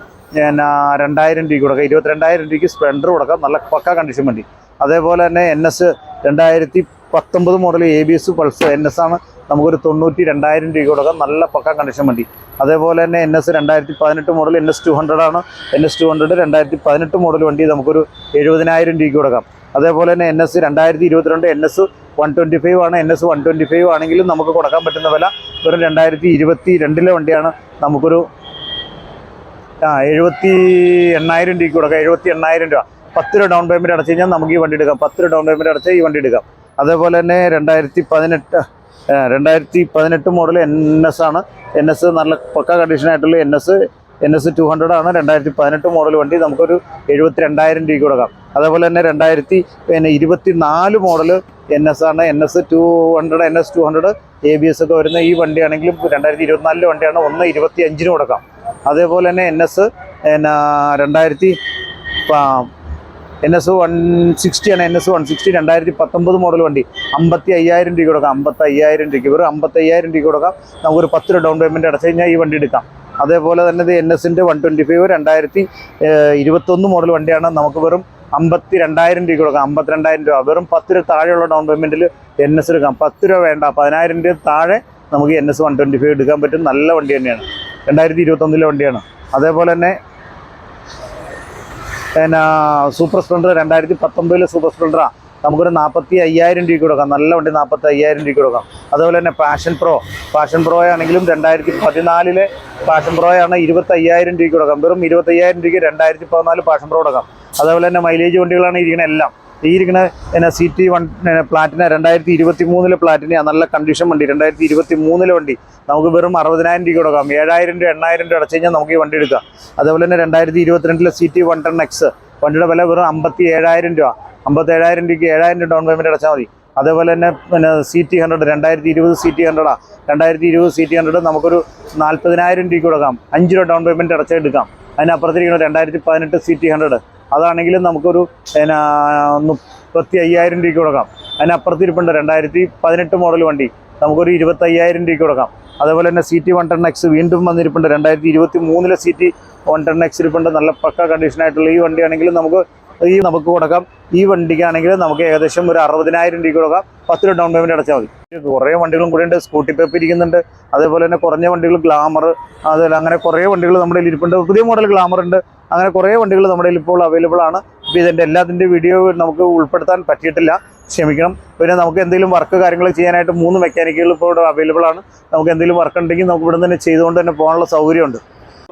രണ്ടായിരം രൂപയ്ക്ക് കൊടുക്കാം. ഇരുപത്തിരണ്ടായിരം രൂപയ്ക്ക് സ്പ്ലെൻഡർ കൊടുക്കാം. നല്ല പക്ക കണ്ടീഷൻ വണ്ടി. അതേപോലെ തന്നെ എൻ എസ് രണ്ടായിരത്തി പത്തൊമ്പത് model A B S pulse N S ആണ് നമുക്കൊരു തൊണ്ണൂറ്റി രണ്ടായിരം രൂപ കൊടുക്കാം നല്ല പക്ക കണ്ടീഷൻ വണ്ടി. അതേപോലെ തന്നെ എൻ എസ് രണ്ടായിരത്തി പതിനെട്ട് model N S two hundred ആണ്. എൻ എസ് ടു ഹൺഡ്രഡ് രണ്ടായിരത്തി പതിനെട്ട് മോഡൽ വണ്ടി നമുക്കൊരു എഴുപതിനായിരം രൂപ കൊടുക്കാം അതേപോലെ തന്നെ എൻ എസ് രണ്ടായിരത്തി ഇരുപത്തിരണ്ട് N S one twenty five ആണ്. N S one twenty five ആണെങ്കിലും നമുക്ക് കൊടുക്കാൻ പറ്റുന്ന വില ഒരു രണ്ടായിരത്തി ഇരുപത്തി രണ്ടിലെ വണ്ടിയാണ് നമുക്കൊരു ആ എഴുപത്തി എണ്ണായിരം രൂപയ്ക്ക് കൊടുക്കാം. എഴുപത്തി എണ്ണായിരം രൂപ. പത്ത് രൂപ ഡൗൺ പേയ്മെന്റ് അടച്ചു കഴിഞ്ഞാൽ നമുക്ക് ഈ വണ്ടി എടുക്കാം. പത്ത് രൂപ ഡൗൺ പേയ്മെന്റ് അടച്ചാൽ ഈ വണ്ടി എടുക്കാം. അതേപോലെ തന്നെ രണ്ടായിരത്തി പതിനെട്ട് രണ്ടായിരത്തി പതിനെട്ട് മോഡൽ എൻ എസ് ആണ്. എൻ എസ് നല്ല പക്ക കണ്ടീഷനായിട്ടുള്ള N S N S two hundred ആണ്. രണ്ടായിരത്തി പതിനെട്ട് മോഡൽ വണ്ടി നമുക്കൊരു എഴുപത്തി രണ്ടായിരം രൂപയ്ക്ക് കൊടുക്കാം. അതേപോലെ തന്നെ രണ്ടായിരത്തി പിന്നെ ഇരുപത്തി നാല് മോഡൽ എൻ എസ് ആണ്. N S two hundred N S two hundred A B S ഒക്കെ വരുന്ന ഈ വണ്ടിയാണെങ്കിലും രണ്ടായിരത്തി ഇരുപത്തിനാലിലെ വണ്ടിയാണ്. ഒന്ന് ഇരുപത്തി അഞ്ചിന് കൊടുക്കാം. അതേപോലെ തന്നെ എൻ എസ് പിന്നെ രണ്ടായിരത്തി എൻ എസ് വൺ സിക്സ്റ്റിയാണ് എൻ എസ് വൺ സിക്സ്റ്റി രണ്ടായിരത്തി പത്തൊമ്പത് മോഡൽ വണ്ടി. അമ്പത്തി അയ്യായിരം രൂപ കൊടുക്കാം. അമ്പത്തി അയ്യായിരം രൂപയ്ക്ക്. വെറും അമ്പത്തി അയ്യായിരം രൂപ കൊടുക്കാം. നമുക്കൊരു പത്ത് രൂപ ഡൗൺ പേയ്മെന്റ് അടച്ചു കഴിഞ്ഞാൽ ഈ വണ്ടി എടുക്കാം. അതേപോലെ തന്നെ ഇത് എൻ എസിന്റെ വൺ ട്വന്റി ഫൈവ് രണ്ടായിരത്തി ഇരുപത്തൊന്ന് മോഡൽ വണ്ടിയാണ്. നമുക്ക് വെറും അമ്പത്തി രണ്ടായിരം രൂപ കൊടുക്കാം. അമ്പത്തിരണ്ടായിരം രൂപ. വെറും പത്ത് രൂപ താഴെയുള്ള ഡൗൺ പേയ്മെന്റിൽ എൻ എസ് എടുക്കാം. പത്ത് രൂപ വേണ്ട. പതിനായിരം രൂപ താഴെ നമുക്ക് N S one twenty five എടുക്കാൻ പറ്റും. നല്ല വണ്ടി തന്നെയാണ്. രണ്ടായിരത്തി ഇരുപത്തൊന്നിലെ വണ്ടിയാണ്. അതേപോലെ തന്നെ പിന്നെ സൂപ്പർ സ്പ്ലെൻഡർ രണ്ടായിരത്തി പത്തൊമ്പതിലെ സൂപ്പർ സ്പ്ലെൻഡറാണ് നമുക്കൊരു നാൽപ്പത്തി അയ്യായിരം രൂപയ്ക്ക് കൊടുക്കാം. നല്ല വണ്ടി നാൽപ്പത്തി അയ്യായിരം രൂപയ്ക്ക് കൊടുക്കാം. അതുപോലെ തന്നെ പാഷൻ പ്രോ പാഷൻ പ്രോ ആണെങ്കിലും രണ്ടായിരത്തി പതിനാലിലെ പാഷൻ പ്രോ ആണ് ഇരുപത്തി അയ്യായിരം രൂപയ്ക്ക് കൊടുക്കാം. വെറും ഇരുപത്തി അയ്യായിരം രൂപയ്ക്ക് രണ്ടായിരത്തി പതിനാല് പാഷൻ പ്രോ കൊടുക്കാം. അതേപോലെ തന്നെ മൈലേജ് വണ്ടികളാണ് ഇരിക്കുന്ന എല്ലാം ഈ ഇരിക്കുന്ന പിന്നെ സി ടി വൺ പ്ലാറ്റിന രണ്ടായിരത്തി ഇരുപത്തി മൂന്നിലെ പ്ലാറ്റിന നല്ല കണ്ടീഷൻ വണ്ടി. രണ്ടായിരത്തി ഇരുപത്തി മൂന്നിലെ വണ്ടി. നമുക്ക് വെറും അറുപതിനായിരം രൂപ കൊടുക്കാം. ഏഴായിരം രൂപ എണ്ണായിരം രൂപ അടച്ചു കഴിഞ്ഞാൽ നമുക്ക് ഈ വണ്ടി എടുക്കാം. അതുപോലെ തന്നെ രണ്ടായിരത്തി ഇരുപത്തിരണ്ടിലെ C T one ten X വണ്ടിയുടെ വില വെറും അമ്പത്തി ഏഴായിരം രൂപ. അമ്പത്തി ഏഴായിരം രൂപയ്ക്ക് ഏഴായിരം രൂപ ഡൗൺ പേയ്മെന്റ് അടച്ചാൽ മതി. അതേപോലെ തന്നെ പിന്നെ സി ടി ഹൺഡ്രഡ് രണ്ടായിരത്തി ഇരുപത് സി ടി ഹൺഡ്രഡാണ് രണ്ടായിരത്തി ഇരുപത് സി ടി ഹൺഡ്രഡ് നമുക്കൊരു നാൽപ്പതിനായിരം രൂപയ്ക്ക് കൊടുക്കാം. അഞ്ച് രൂപ ഡൗൺ പേയ്മെന്റ് അടച്ചെടുക്കാം അതിനപ്പുറത്തിരിക്കുന്നത് രണ്ടായിരത്തി പതിനെട്ട് സി ടി ഹൺഡ്രഡ് അതാണെങ്കിലും നമുക്കൊരു എന്നാ മുപ്പത്തി അയ്യായിരം രൂപയ്ക്ക് കൊടുക്കാം. അതിനപ്പുറത്ത് ഇരിപ്പുണ്ട് രണ്ടായിരത്തി പതിനെട്ട് മോഡൽ വണ്ടി. നമുക്കൊരു ഇരുപത്തി അയ്യായിരം രൂപയ്ക്ക് കൊടുക്കാം. അതേപോലെ തന്നെ C T one ten X വീണ്ടും വന്നിരിപ്പുണ്ട് രണ്ടായിരത്തി ഇരുപത്തി മൂന്നിലെ C T one ten X ഇരിപ്പുണ്ട്. നല്ല പക്ക കണ്ടീഷനായിട്ടുള്ള ഈ വണ്ടിയാണെങ്കിലും നമുക്ക് ഈ നമുക്ക് കൊടുക്കാം. ഈ വണ്ടിക്കാണെങ്കിൽ നമുക്ക് ഏകദേശം ഒരു അറുപതിനായിരം രൂപ കൊടുക്കാം. പത്ത് രൂപ ഡൗൺ പേയ്മെന്റ് അടച്ചാൽ മതി. കുറേ വണ്ടികളും കൂടെ ഉണ്ട്. സ്കൂട്ടി പേപ്പ് ഇരിക്കുന്നുണ്ട്. അതേപോലെ തന്നെ കുറഞ്ഞ വണ്ടികൾ ഗ്ലാമർ അതുപോലെ അങ്ങനെ കുറേ വണ്ടികൾ നമ്മുടെ ഇരിപ്പുണ്ട്. പുതിയ മോഡൽ ഗ്ലാമർ ഉണ്ട്. അങ്ങനെ കുറേ വണ്ടികൾ നമ്മുടെ ഇപ്പോൾ അവൈലബിൾ ആണ്. ഇപ്പോൾ ഇതിന്റെ എല്ലാത്തിന്റെ വീഡിയോ നമുക്ക് ഉൾപ്പെടുത്താൻ പറ്റിയിട്ടില്ല. ക്ഷമിക്കണം. പിന്നെ നമുക്ക് എന്തെങ്കിലും വർക്ക് കാര്യങ്ങൾ ചെയ്യാനായിട്ട് മൂന്ന് മെക്കാനിക്കുകൾ ഇപ്പോൾ ഇവിടെ അവൈലബിൾ ആണ്. നമുക്ക് എന്തെങ്കിലും വർക്ക് ഉണ്ടെങ്കിൽ നമുക്ക് ഇവിടെ നിന്ന് ചെയ്തുകൊണ്ട് തന്നെ പോകാനുള്ള സൗകര്യമുണ്ട്.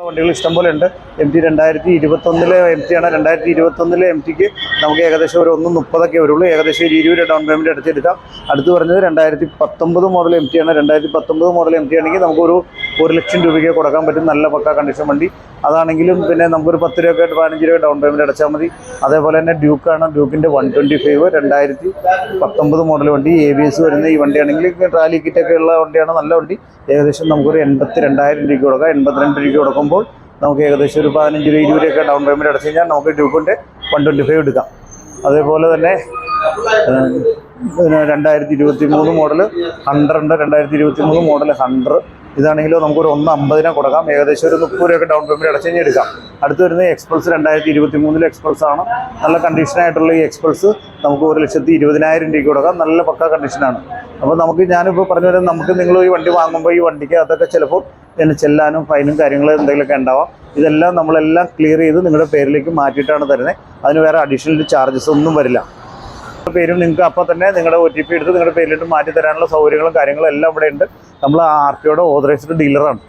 വണ്ടികൾ ഇഷ്ടംപോലെ ഉണ്ട്. എം ടി രണ്ടായിരത്തി ഇരുപത്തൊന്നിലെ എം ടി ആണ്. രണ്ടായിരത്തി ഇരുപത്തൊന്നിലെ എം ടിക്ക് നമുക്ക് ഏകദേശം ഒരു ഒന്ന് മുപ്പതൊക്കെ വരുള്ളൂ. ഏകദേശം ഒരു ഇരുപത് ഡൗൺ പേയ്മെന്റ് അടച്ചെടുക്കാം അടുത്ത് പറഞ്ഞത് രണ്ടായിരത്തി പത്തൊമ്പത് മോഡൽ എം ടി ആണ്. രണ്ടായിരത്തി പത്തൊമ്പത് മോഡൽ എം ടി ആണെങ്കിൽ നമുക്കൊരു ഒരു ലക്ഷം രൂപയ്ക്ക് കൊടുക്കാൻ പറ്റും. നല്ല പക്ക കണ്ടീഷൻ വണ്ടി. അതാണെങ്കിലും പിന്നെ നമുക്കൊരു പത്ത് രൂപ പതിനഞ്ച് രൂപ ഡൗൺ പേയ്മെന്റ് അടച്ചാൽ മതി. അതേപോലെ തന്നെ ഡ്യൂക്കാണ് ഡ്യൂക്കിന്റെ വൺ ട്വന്റി ഫൈവ് രണ്ടായിരത്തി പത്തൊമ്പത് മോഡൽ വണ്ടി. എ ബി എസ് വരുന്ന ഈ വണ്ടിയാണെങ്കിൽ ട്രാലി കിറ്റൊക്കെ ഉള്ള വണ്ടിയാണ്. നല്ല വണ്ടി. ഏകദേശം നമുക്കൊരു എൺപത്തി രണ്ടായിരം രൂപയ്ക്ക് കൊടുക്കാം. എൺപത്തിരണ്ട് രൂപയ്ക്ക് കൊടുക്കുമ്പോൾ നമുക്ക് ഏകദേശം ഒരു പതിനഞ്ച് രൂപ ഇരുപത് രൂപയൊക്കെ ഡൗൺ പേയ്മെന്റ് അടച്ചു കഴിഞ്ഞാൽ നമുക്ക് ഡ്യൂക്കിന്റെ വൺ ട്വന്റി ഫൈവ് എടുക്കാം. അതേപോലെ തന്നെ രണ്ടായിരത്തി ഇരുപത്തി മൂന്ന് മോഡൽ ഹൺഡ്രഡ് രണ്ടായിരത്തി ഇരുപത്തി മൂന്ന് മോഡൽ ഹൺഡ്രഡ് ഇതാണെങ്കിലോ നമുക്കൊരു ഒന്ന് അമ്പതിനെ കൊടുക്കാം. ഏകദേശം ഒരു മുപ്പത് രൂപയൊക്കെ ഡൗൺ പേയ്മെന്റ് അടച്ചു കഴിഞ്ഞാൽ എടുക്കാം. അടുത്ത് വരുന്നത് എക്സ്പൾസ് രണ്ടായിരത്തി ഇരുപത്തി മൂന്നിലെ എക്സ്പൾസ് ആണ്. നല്ല കണ്ടീഷനായിട്ടുള്ള ഈ എക്സ്പ്രസ് നമുക്ക് ഒരു ലക്ഷത്തി ഇരുപതിനായിരം രൂപയ്ക്ക് കൊടുക്കാം. നല്ല പക്ക കണ്ടീഷനാണ് അപ്പോൾ നമുക്ക് ഞാനിപ്പോൾ പറഞ്ഞു വരുന്നത് നമുക്ക് നിങ്ങൾ ഈ വണ്ടി വാങ്ങുമ്പോൾ ഈ വണ്ടിക്ക് അതൊക്കെ ചിലപ്പോൾ എന്നെ ചെല്ലാനും ഫൈനും കാര്യങ്ങളും എന്തെങ്കിലുമൊക്കെ ഉണ്ടാവാം. ഇതെല്ലാം നമ്മളെല്ലാം ക്ലിയർ ചെയ്ത് നിങ്ങളുടെ പേരിലേക്ക് മാറ്റിയിട്ടാണ് തരുന്നത്. അതിന് വേറെ അഡീഷണൽ ചാർജസ് ഒന്നും വരില്ല. പേരും നിങ്ങൾക്ക് അപ്പോൾ തന്നെ നിങ്ങളുടെ ഒ ടി പി എടുത്ത് നിങ്ങളുടെ പേരിലിട്ട് മാറ്റി തരാനുള്ള സൗകര്യങ്ങളും കാര്യങ്ങളും എല്ലാം ഇവിടെ ഉണ്ട്. നമ്മൾ ആർ ടി ഓതറൈസ്ഡ് ഡീലറാണ്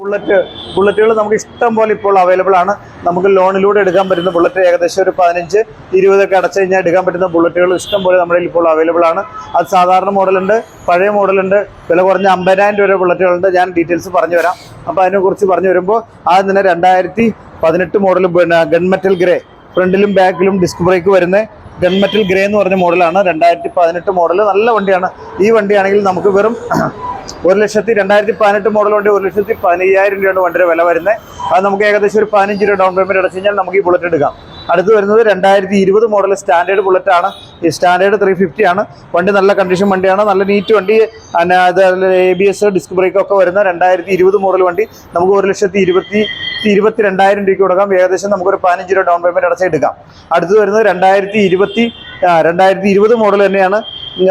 ബുള്ളറ്റ് ബുള്ളറ്റുകൾ നമുക്ക് ഇഷ്ടം പോലെ ഇപ്പോൾ അവൈലബിൾ ആണ്. നമുക്ക് ലോണിലൂടെ എടുക്കാൻ പറ്റുന്ന ബുള്ളറ്റ് ഏകദേശം ഒരു പതിനഞ്ച് ഇരുപതൊക്കെ അടച്ചു കഴിഞ്ഞാൽ എടുക്കാൻ പറ്റുന്ന ബുള്ളറ്റുകൾ ഇഷ്ടം പോലെ നമ്മുടെ ഇപ്പോൾ അവൈലബിൾ ആണ്. അത് സാധാരണ മോഡലുണ്ട് പഴയ മോഡലുണ്ട് വില കുറഞ്ഞ അമ്പതിനായിരം രൂപ ബുള്ളറ്റുകളുണ്ട് ഞാൻ ഡീറ്റെയിൽസ് പറഞ്ഞു വരാം അപ്പോൾ അതിനെക്കുറിച്ച് പറഞ്ഞു വരുമ്പോൾ ആദ്യം തന്നെ രണ്ടായിരത്തി പതിനെട്ട് മോഡലും പിന്നെ ഗൺമെറ്റൽ ഗ്രേ ഫ്രണ്ടിലും ബാക്കിലും ഡിസ്ക് ബ്രേക്ക് വരുന്ന ഗൺമെറ്റൽ ഗ്രേ എന്ന് പറഞ്ഞ മോഡലാണ്. രണ്ടായിരത്തി പതിനെട്ട് മോഡൽ നല്ല വണ്ടിയാണ്. ഈ വണ്ടിയാണെങ്കിൽ നമുക്ക് വെറും ഒരു ലക്ഷത്തി രണ്ടായിരത്തി പതിനെട്ട് മോഡൽ വണ്ടി ഒരു ലക്ഷത്തി പതിനയ്യായിരം രൂപയാണ് വണ്ടിയുടെ വില വരുന്നത്. അത് നമുക്ക് ഏകദേശം ഒരു പതിനഞ്ച് രൂപ ഡൗൺ പേയ്മെന്റ് അടച്ചു കഴിഞ്ഞാൽ നമുക്ക് ഈ ബുള്ളറ്റ് എടുക്കാം. അടുത്ത് വരുന്നത് രണ്ടായിരത്തി ഇരുപത് മോഡൽ സ്റ്റാൻഡേർഡ് ബുള്ളറ്റ് ആണ്. ഈ സ്റ്റാൻഡേർഡ് ത്രീ ഫിഫ്റ്റി ആണ്. വണ്ടി നല്ല കണ്ടീഷൻ വണ്ടിയാണ്. നല്ല നീറ്റ് വണ്ടി. A B S disc brake ഒക്കെ വരുന്ന രണ്ടായിരത്തി ഇരുപത് മോഡൽ വണ്ടി. നമുക്ക് ഒരു ലക്ഷത്തി ഇരുപത്തി ഇരുപത്തി രണ്ടായിരം രൂപയ്ക്ക് കൊടുക്കാം. ഏകദേശം നമുക്കൊരു പതിനഞ്ച് രൂപ ഡൗൺ പേയ്മെന്റ് അടച്ചെടുക്കാം അടുത്ത് വരുന്നത് രണ്ടായിരത്തി ഇരുപത്തി രണ്ടായിരത്തി ഇരുപത് മോഡൽ തന്നെയാണ്.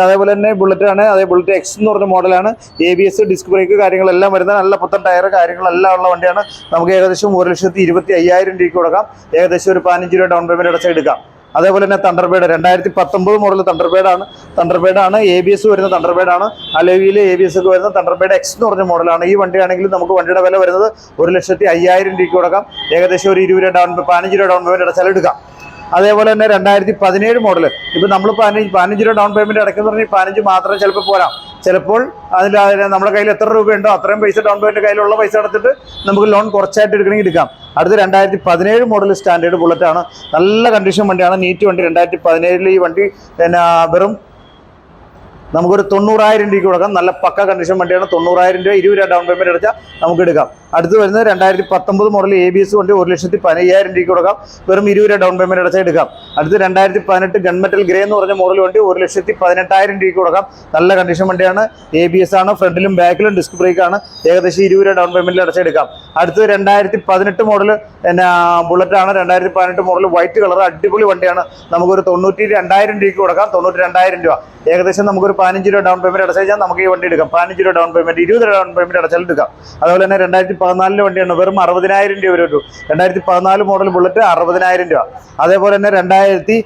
അതേപോലെ തന്നെ ബുള്ളറ്റ് ആണ്. അതേ ബുള്ളറ്റ് എക്സ് എന്ന് പറഞ്ഞ മോഡലാണ് A B S disc brake കാര്യങ്ങളെല്ലാം വരുന്ന നല്ല പുത്തൻ ടയർ കാര്യങ്ങളെല്ലാം ഉള്ള വണ്ടിയാണ്. നമുക്ക് ഏകദേശം ഒരു ലക്ഷത്തി ഇരുപത്തി അയ്യായിരം രൂപയ്ക്ക് കൊടുക്കാം. ഏകദേശം ഒരു പതിനഞ്ച് രൂപ ഡൗൺ പേയ്മെന്റ് അടച്ച് എടുക്കാം. അതേപോലെ തന്നെ തണ്ടർബേഡ് രണ്ടായിരത്തി പത്തൊമ്പത് മോഡൽ തണ്ടർബേഡാണ് തണ്ടർബേഡാണ് എ ബി എസ് വരുന്ന തണ്ടർബേഡാണ് അലോവിയിൽ എ ബി എസ് ഒക്കെ വരുന്ന തണ്ടർബേഡ് എക്സ് എന്ന് പറഞ്ഞ മോഡലാണ് ഈ വണ്ടിയാണെങ്കിലും നമുക്ക് വണ്ടിയുടെ വില വരുന്നത് ഒരു ലക്ഷത്തി അയ്യായിരം രൂപയ്ക്ക് കൊടുക്കാം. ഏകദേശം ഒരു ഇരുപത് രൂപ ഡൗൺ പതിനഞ്ച് രൂപ ഡൗൺ പേയ്മെന്റ് അടച്ചാൽ എടുക്കാം. അതേപോലെ തന്നെ രണ്ടായിരത്തി പതിനേഴ് മോഡൽ ഇപ്പം നമ്മൾ പതിനഞ്ച് പതിനഞ്ച് രൂപ ഡൗൺ പേയ്മെന്റ് അടയ്ക്കുന്ന പറഞ്ഞാൽ പതിനഞ്ച് മാത്രം ചിലപ്പോൾ പോരാം. ചിലപ്പോൾ അതിൽ നമ്മുടെ കയ്യിൽ എത്ര രൂപയുണ്ടോ അത്രയും പൈസ ഡൗൺ പേയ്മെന്റ് കയ്യിലുള്ള പൈസ അടച്ചിട്ട് നമുക്ക് ലോൺ കുറച്ചായിട്ട് എടുക്കണമെങ്കിൽ എടുക്കാം. അടുത്ത രണ്ടായിരത്തി പതിനേഴ് മോഡൽ സ്റ്റാൻഡേർഡ് ബുള്ളറ്റ് ആണ്. നല്ല കണ്ടീഷൻ വണ്ടിയാണ്. നീറ്റ് വണ്ടി. രണ്ടായിരത്തി പതിനേഴിൽ ഈ വണ്ടി പിന്നെ വെറും നമുക്കൊരു തൊണ്ണൂറായിരം രൂപയ്ക്ക് കൊടുക്കാം. നല്ല പക്ക കണ്ടീഷൻ വണ്ടിയാണ്. തൊണ്ണൂറായിരം രൂപ ഇരുപത് രൂപ ഡൗൺ പേയ്മെന്റ് അടച്ചാൽ നമുക്ക് എടുക്കാം. അടുത്ത് വരുന്നത് രണ്ടായിരത്തി പത്തൊമ്പത് മോഡൽ എ ബി എസ് കൊണ്ട് ഒരു ലക്ഷത്തി പതിനയ്യായിരം രൂപയ്ക്ക് കൊടുക്കാം. വെറും ഇരുപത് രൂപ ഡൗൺ പേയ്മെന്റ് അടച്ചാൽ എടുക്കാം. അടുത്ത് രണ്ടായിരത്തി പതിനെട്ട് ഗൺമെറ്റൽ ഗ്രേ എന്ന് പറഞ്ഞ മോഡൽ വണ്ടി ഒരു ലക്ഷത്തി പതിനെട്ടായിരം രൂപയ്ക്ക് കൊടുക്കാം. നല്ല കണ്ടീഷൻ വണ്ടിയാണ്. എ ബി എസ് ആണ്. ഫ്രണ്ടിലും ബാക്കിലും ഡിസ്ക് ബ്രേക്ക് ആണ്. ഏകദേശം ഇരുപത് രൂപ ഡൗൺ പേയ്മെന്റിൽ അടച്ചെടുക്കാം അടുത്ത് രണ്ടായിരത്തി പതിനെട്ട് മോഡൽ പിന്നെ ബുള്ളറ്റ് ആണ്. രണ്ടായിരത്തി പതിനെട്ട് മോഡൽ വൈറ്റ് കളർ അടിപൊളി വണ്ടിയാണ്. നമുക്കൊരു തൊണ്ണൂറ്റി രണ്ടായിരം രൂപയ്ക്ക് കൊടുക്കാം. തൊണ്ണൂറ്റി രണ്ടായിരം രൂപ. ഏകദേശം നമുക്കൊരു പതിനഞ്ച് രൂപ ഡൗൺ പേയ്മെന്റ് അടച്ചു കഴിഞ്ഞാൽ നമുക്ക് ഈ വണ്ടി എടുക്കാം. പതിനഞ്ച് രൂപ ഡൗൺ പേയ്മെന്റ് ഇരുപത് രൂപ ഡൗൺ പേയ്മെന്റ് അടച്ചാൽ എടുക്കാം. അതുപോലെ തന്നെ രണ്ടായിരത്തി പതിനാലിലെ വണ്ടിയാണ്. വെറും അറുപതിനായിരം രൂപ വരും രണ്ടായിരത്തി പതിനാല് മോഡൽ ബുള്ളറ്റ് അറുപതിനായിരം രൂപ. അതേപോലെ തന്നെ രണ്ടായിരത്തി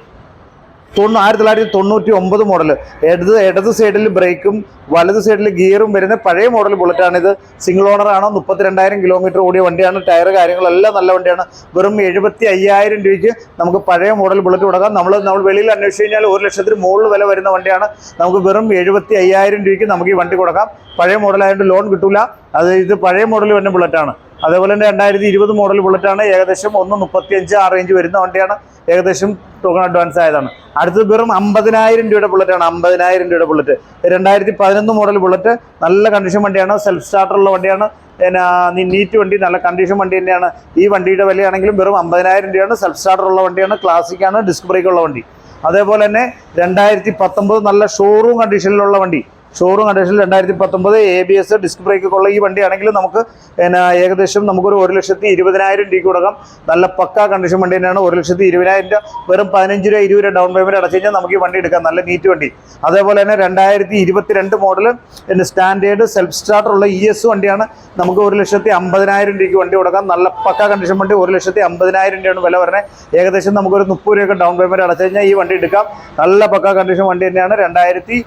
തൊണ്ണൂ ആയിരത്തി തൊള്ളായിരത്തി തൊണ്ണൂറ്റി ഒമ്പത് മോഡൽ ഇടത് ഇടത് സൈഡിൽ ബ്രേക്കും വലത് സൈഡിൽ ഗിയറും വരുന്ന പഴയ മോഡൽ ബുള്ളറ്റാണിത് സിംഗിൾ ഓണർ ആണ്? മുപ്പത്തിരണ്ടായിരം കിലോമീറ്റർ ഓടിയ വണ്ടിയാണ്. ടയർ കാര്യങ്ങളെല്ലാം നല്ല വണ്ടിയാണ്. വെറും എഴുപത്തി അയ്യായിരം രൂപയ്ക്ക് നമുക്ക് പഴയ മോഡൽ ബുള്ളറ്റ് കൊടുക്കാം. നമ്മൾ നമ്മൾ വെളിയിൽ അന്വേഷിച്ച് കഴിഞ്ഞാൽ ഒരു ലക്ഷത്തിന് മുകളിൽ വില വരുന്ന വണ്ടിയാണ്. നമുക്ക് വെറും എഴുപത്തി അയ്യായിരം രൂപയ്ക്ക് നമുക്ക് ഈ വണ്ടി കൊടുക്കാം. പഴയ മോഡൽ ആയതുകൊണ്ട് ലോൺ കിട്ടില്ല അത് ഇത് പഴയ മോഡൽ വരുന്ന ബുള്ളറ്റാണ് അതേപോലെ തന്നെ രണ്ടായിരത്തി ഇരുപത് മോഡൽ ബുള്ളറ്റാണ് ഏകദേശം ഒന്ന് മുപ്പത്തി അഞ്ച് ആ റേഞ്ച് വരുന്ന വണ്ടിയാണ്. ഏകദേശം ടോക്കൺ അഡ്വാൻസ് ആയതാണ്. അടുത്തത് വെറും അമ്പതിനായിരം രൂപയുടെ ബുള്ളറ്റ് ആണ്. അമ്പതിനായിരം രൂപയുടെ ബുള്ളറ്റ് രണ്ടായിരത്തി പതിനൊന്ന് മോഡൽ ബുള്ളറ്റ് നല്ല കണ്ടീഷൻ വണ്ടിയാണ്. സെൽഫ് സ്റ്റാർട്ടറുള്ള വണ്ടിയാണ്. പിന്നെ നീറ്റ് വണ്ടി നല്ല കണ്ടീഷൻ വണ്ടി തന്നെയാണ്. ഈ വണ്ടിയുടെ വിലയാണെങ്കിലും വെറും അമ്പതിനായിരം രൂപയാണ്. സെൽഫ് സ്റ്റാർട്ടറുള്ള വണ്ടിയാണ്. ക്ലാസിക് ആണ്. ഡിസ്ക് ബ്രേക്ക് ഉള്ള വണ്ടി. അതേപോലെ തന്നെ രണ്ടായിരത്തി പത്തൊമ്പത് നല്ല ഷോറൂം കണ്ടീഷനിലുള്ള വണ്ടി. ഷോറൂം കണ്ടീഷനിൽ രണ്ടായിരത്തി പത്തൊമ്പത് A B S disc brake ഒക്കെ ഉള്ള ഈ വണ്ടിയാണെങ്കിൽ നമുക്ക് പിന്നെ ഏകദേശം നമുക്കൊരു ഒരു ലക്ഷത്തി ഇരുപതിനായിരം രൂപയ്ക്ക് കൊടുക്കാം. നല്ല പക്ക കണ്ടീഷൻ വണ്ടി തന്നെയാണ്. ഒരു ലക്ഷത്തി ഇരുപതിനായിരം രൂപ വെറും പതിനഞ്ച് രൂപ ഇരുപത് രൂപ ഡൗൺ പേയ്മെന്റ് അടച്ചു കഴിഞ്ഞാൽ നമുക്ക് ഈ വണ്ടി എടുക്കാം. നല്ല നീറ്റ് വണ്ടി. അതേപോലെ തന്നെ രണ്ടായിരത്തി ഇരുപത്തിരണ്ട് മോഡൽ പിന്നെ സ്റ്റാൻഡേർഡ് സെൽഫ് സ്റ്റാർട്ടർ ഉള്ള ഇ എസ് വണ്ടിയാണ്. നമുക്ക് ഒരു ലക്ഷത്തി അമ്പതിനായിരം രൂപയ്ക്ക് വണ്ടി കൊടുക്കാം. നല്ല പക്ക കണ്ടീഷൻ വണ്ടി ഒരു ലക്ഷത്തി അമ്പതിനായിരം രൂപയാണ് വില വരുന്നത്. ഏകദേശം നമുക്കൊരു മുപ്പത് രൂപയൊക്കെ ഡൗൺ പേയ്മെന്റ് അടച്ചു കഴിഞ്ഞാൽ ഈ വണ്ടി എടുക്കാം. നല്ല പക്ക കണ്ടീഷൻ വണ്ടി തന്നെയാണ്. രണ്ടായിരത്തി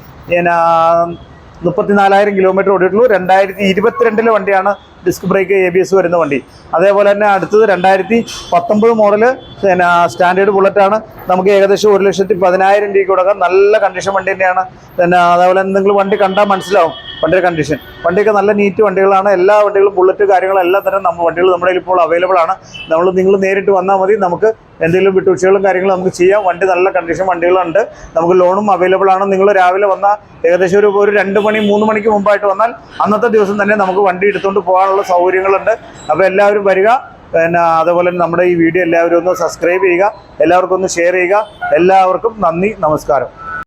മുപ്പത്തിനാലായിരം കിലോമീറ്റർ ഓടിയിട്ടുള്ളൂ. രണ്ടായിരത്തി ഇരുപത്തിരണ്ടിലെ വണ്ടിയാണ് disc brake A B S വരുന്ന വണ്ടി. അതേപോലെ തന്നെ അടുത്തത് രണ്ടായിരത്തി പത്തൊമ്പത് മോഡൽ പിന്നെ സ്റ്റാൻഡേർഡ് ബുള്ളറ്റാണ് നമുക്ക് ഏകദേശം ഒരു ലക്ഷത്തി പതിനായിരം രൂപയ്ക്ക് കൊടുക്കാം. നല്ല കണ്ടീഷൻ വണ്ടി തന്നെയാണ്. പിന്നെ അതേപോലെ നിങ്ങൾ വണ്ടി കണ്ടാൽ മനസ്സിലാവും. വണ്ടിയുടെ കണ്ടീഷൻ വണ്ടിയൊക്കെ നല്ല നീറ്റ് വണ്ടികളാണ്. എല്ലാ വണ്ടികളും ബുള്ളറ്റ് കാര്യങ്ങളും തന്നെ നമ്മൾ വണ്ടികൾ നമ്മുടെ കയ്യിൽ ഇപ്പോൾ അവൈലബിൾ ആണ്. നമ്മൾ നിങ്ങൾ നേരിട്ട് വന്നാൽ മതി. നമുക്ക് എന്തെങ്കിലും വിട്ടുവീഴ്ചകളും കാര്യങ്ങളും നമുക്ക് ചെയ്യാം. വണ്ടി നല്ല കണ്ടീഷൻ വണ്ടികളുണ്ട്. നമുക്ക് ലോണും അവൈലബിൾ ആണ്. നിങ്ങൾ രാവിലെ വന്നാൽ ഏകദേശം ഒരു ഒരു രണ്ട് മണി മൂന്ന് മണിക്ക് മുമ്പായിട്ട് വന്നാൽ അന്നത്തെ ദിവസം തന്നെ നമുക്ക് വണ്ടി എടുത്തുകൊണ്ട് പോകാനുള്ള സൗകര്യങ്ങളുണ്ട്. അപ്പോൾ എല്ലാവരും വരിക. പിന്നെ അതുപോലെ നമ്മുടെ ഈ വീഡിയോ എല്ലാവരും ഒന്ന് സബ്സ്ക്രൈബ് ചെയ്യുക. എല്ലാവർക്കും ഒന്ന് ഷെയർ ചെയ്യുക. എല്ലാവർക്കും നന്ദി നമസ്കാരം.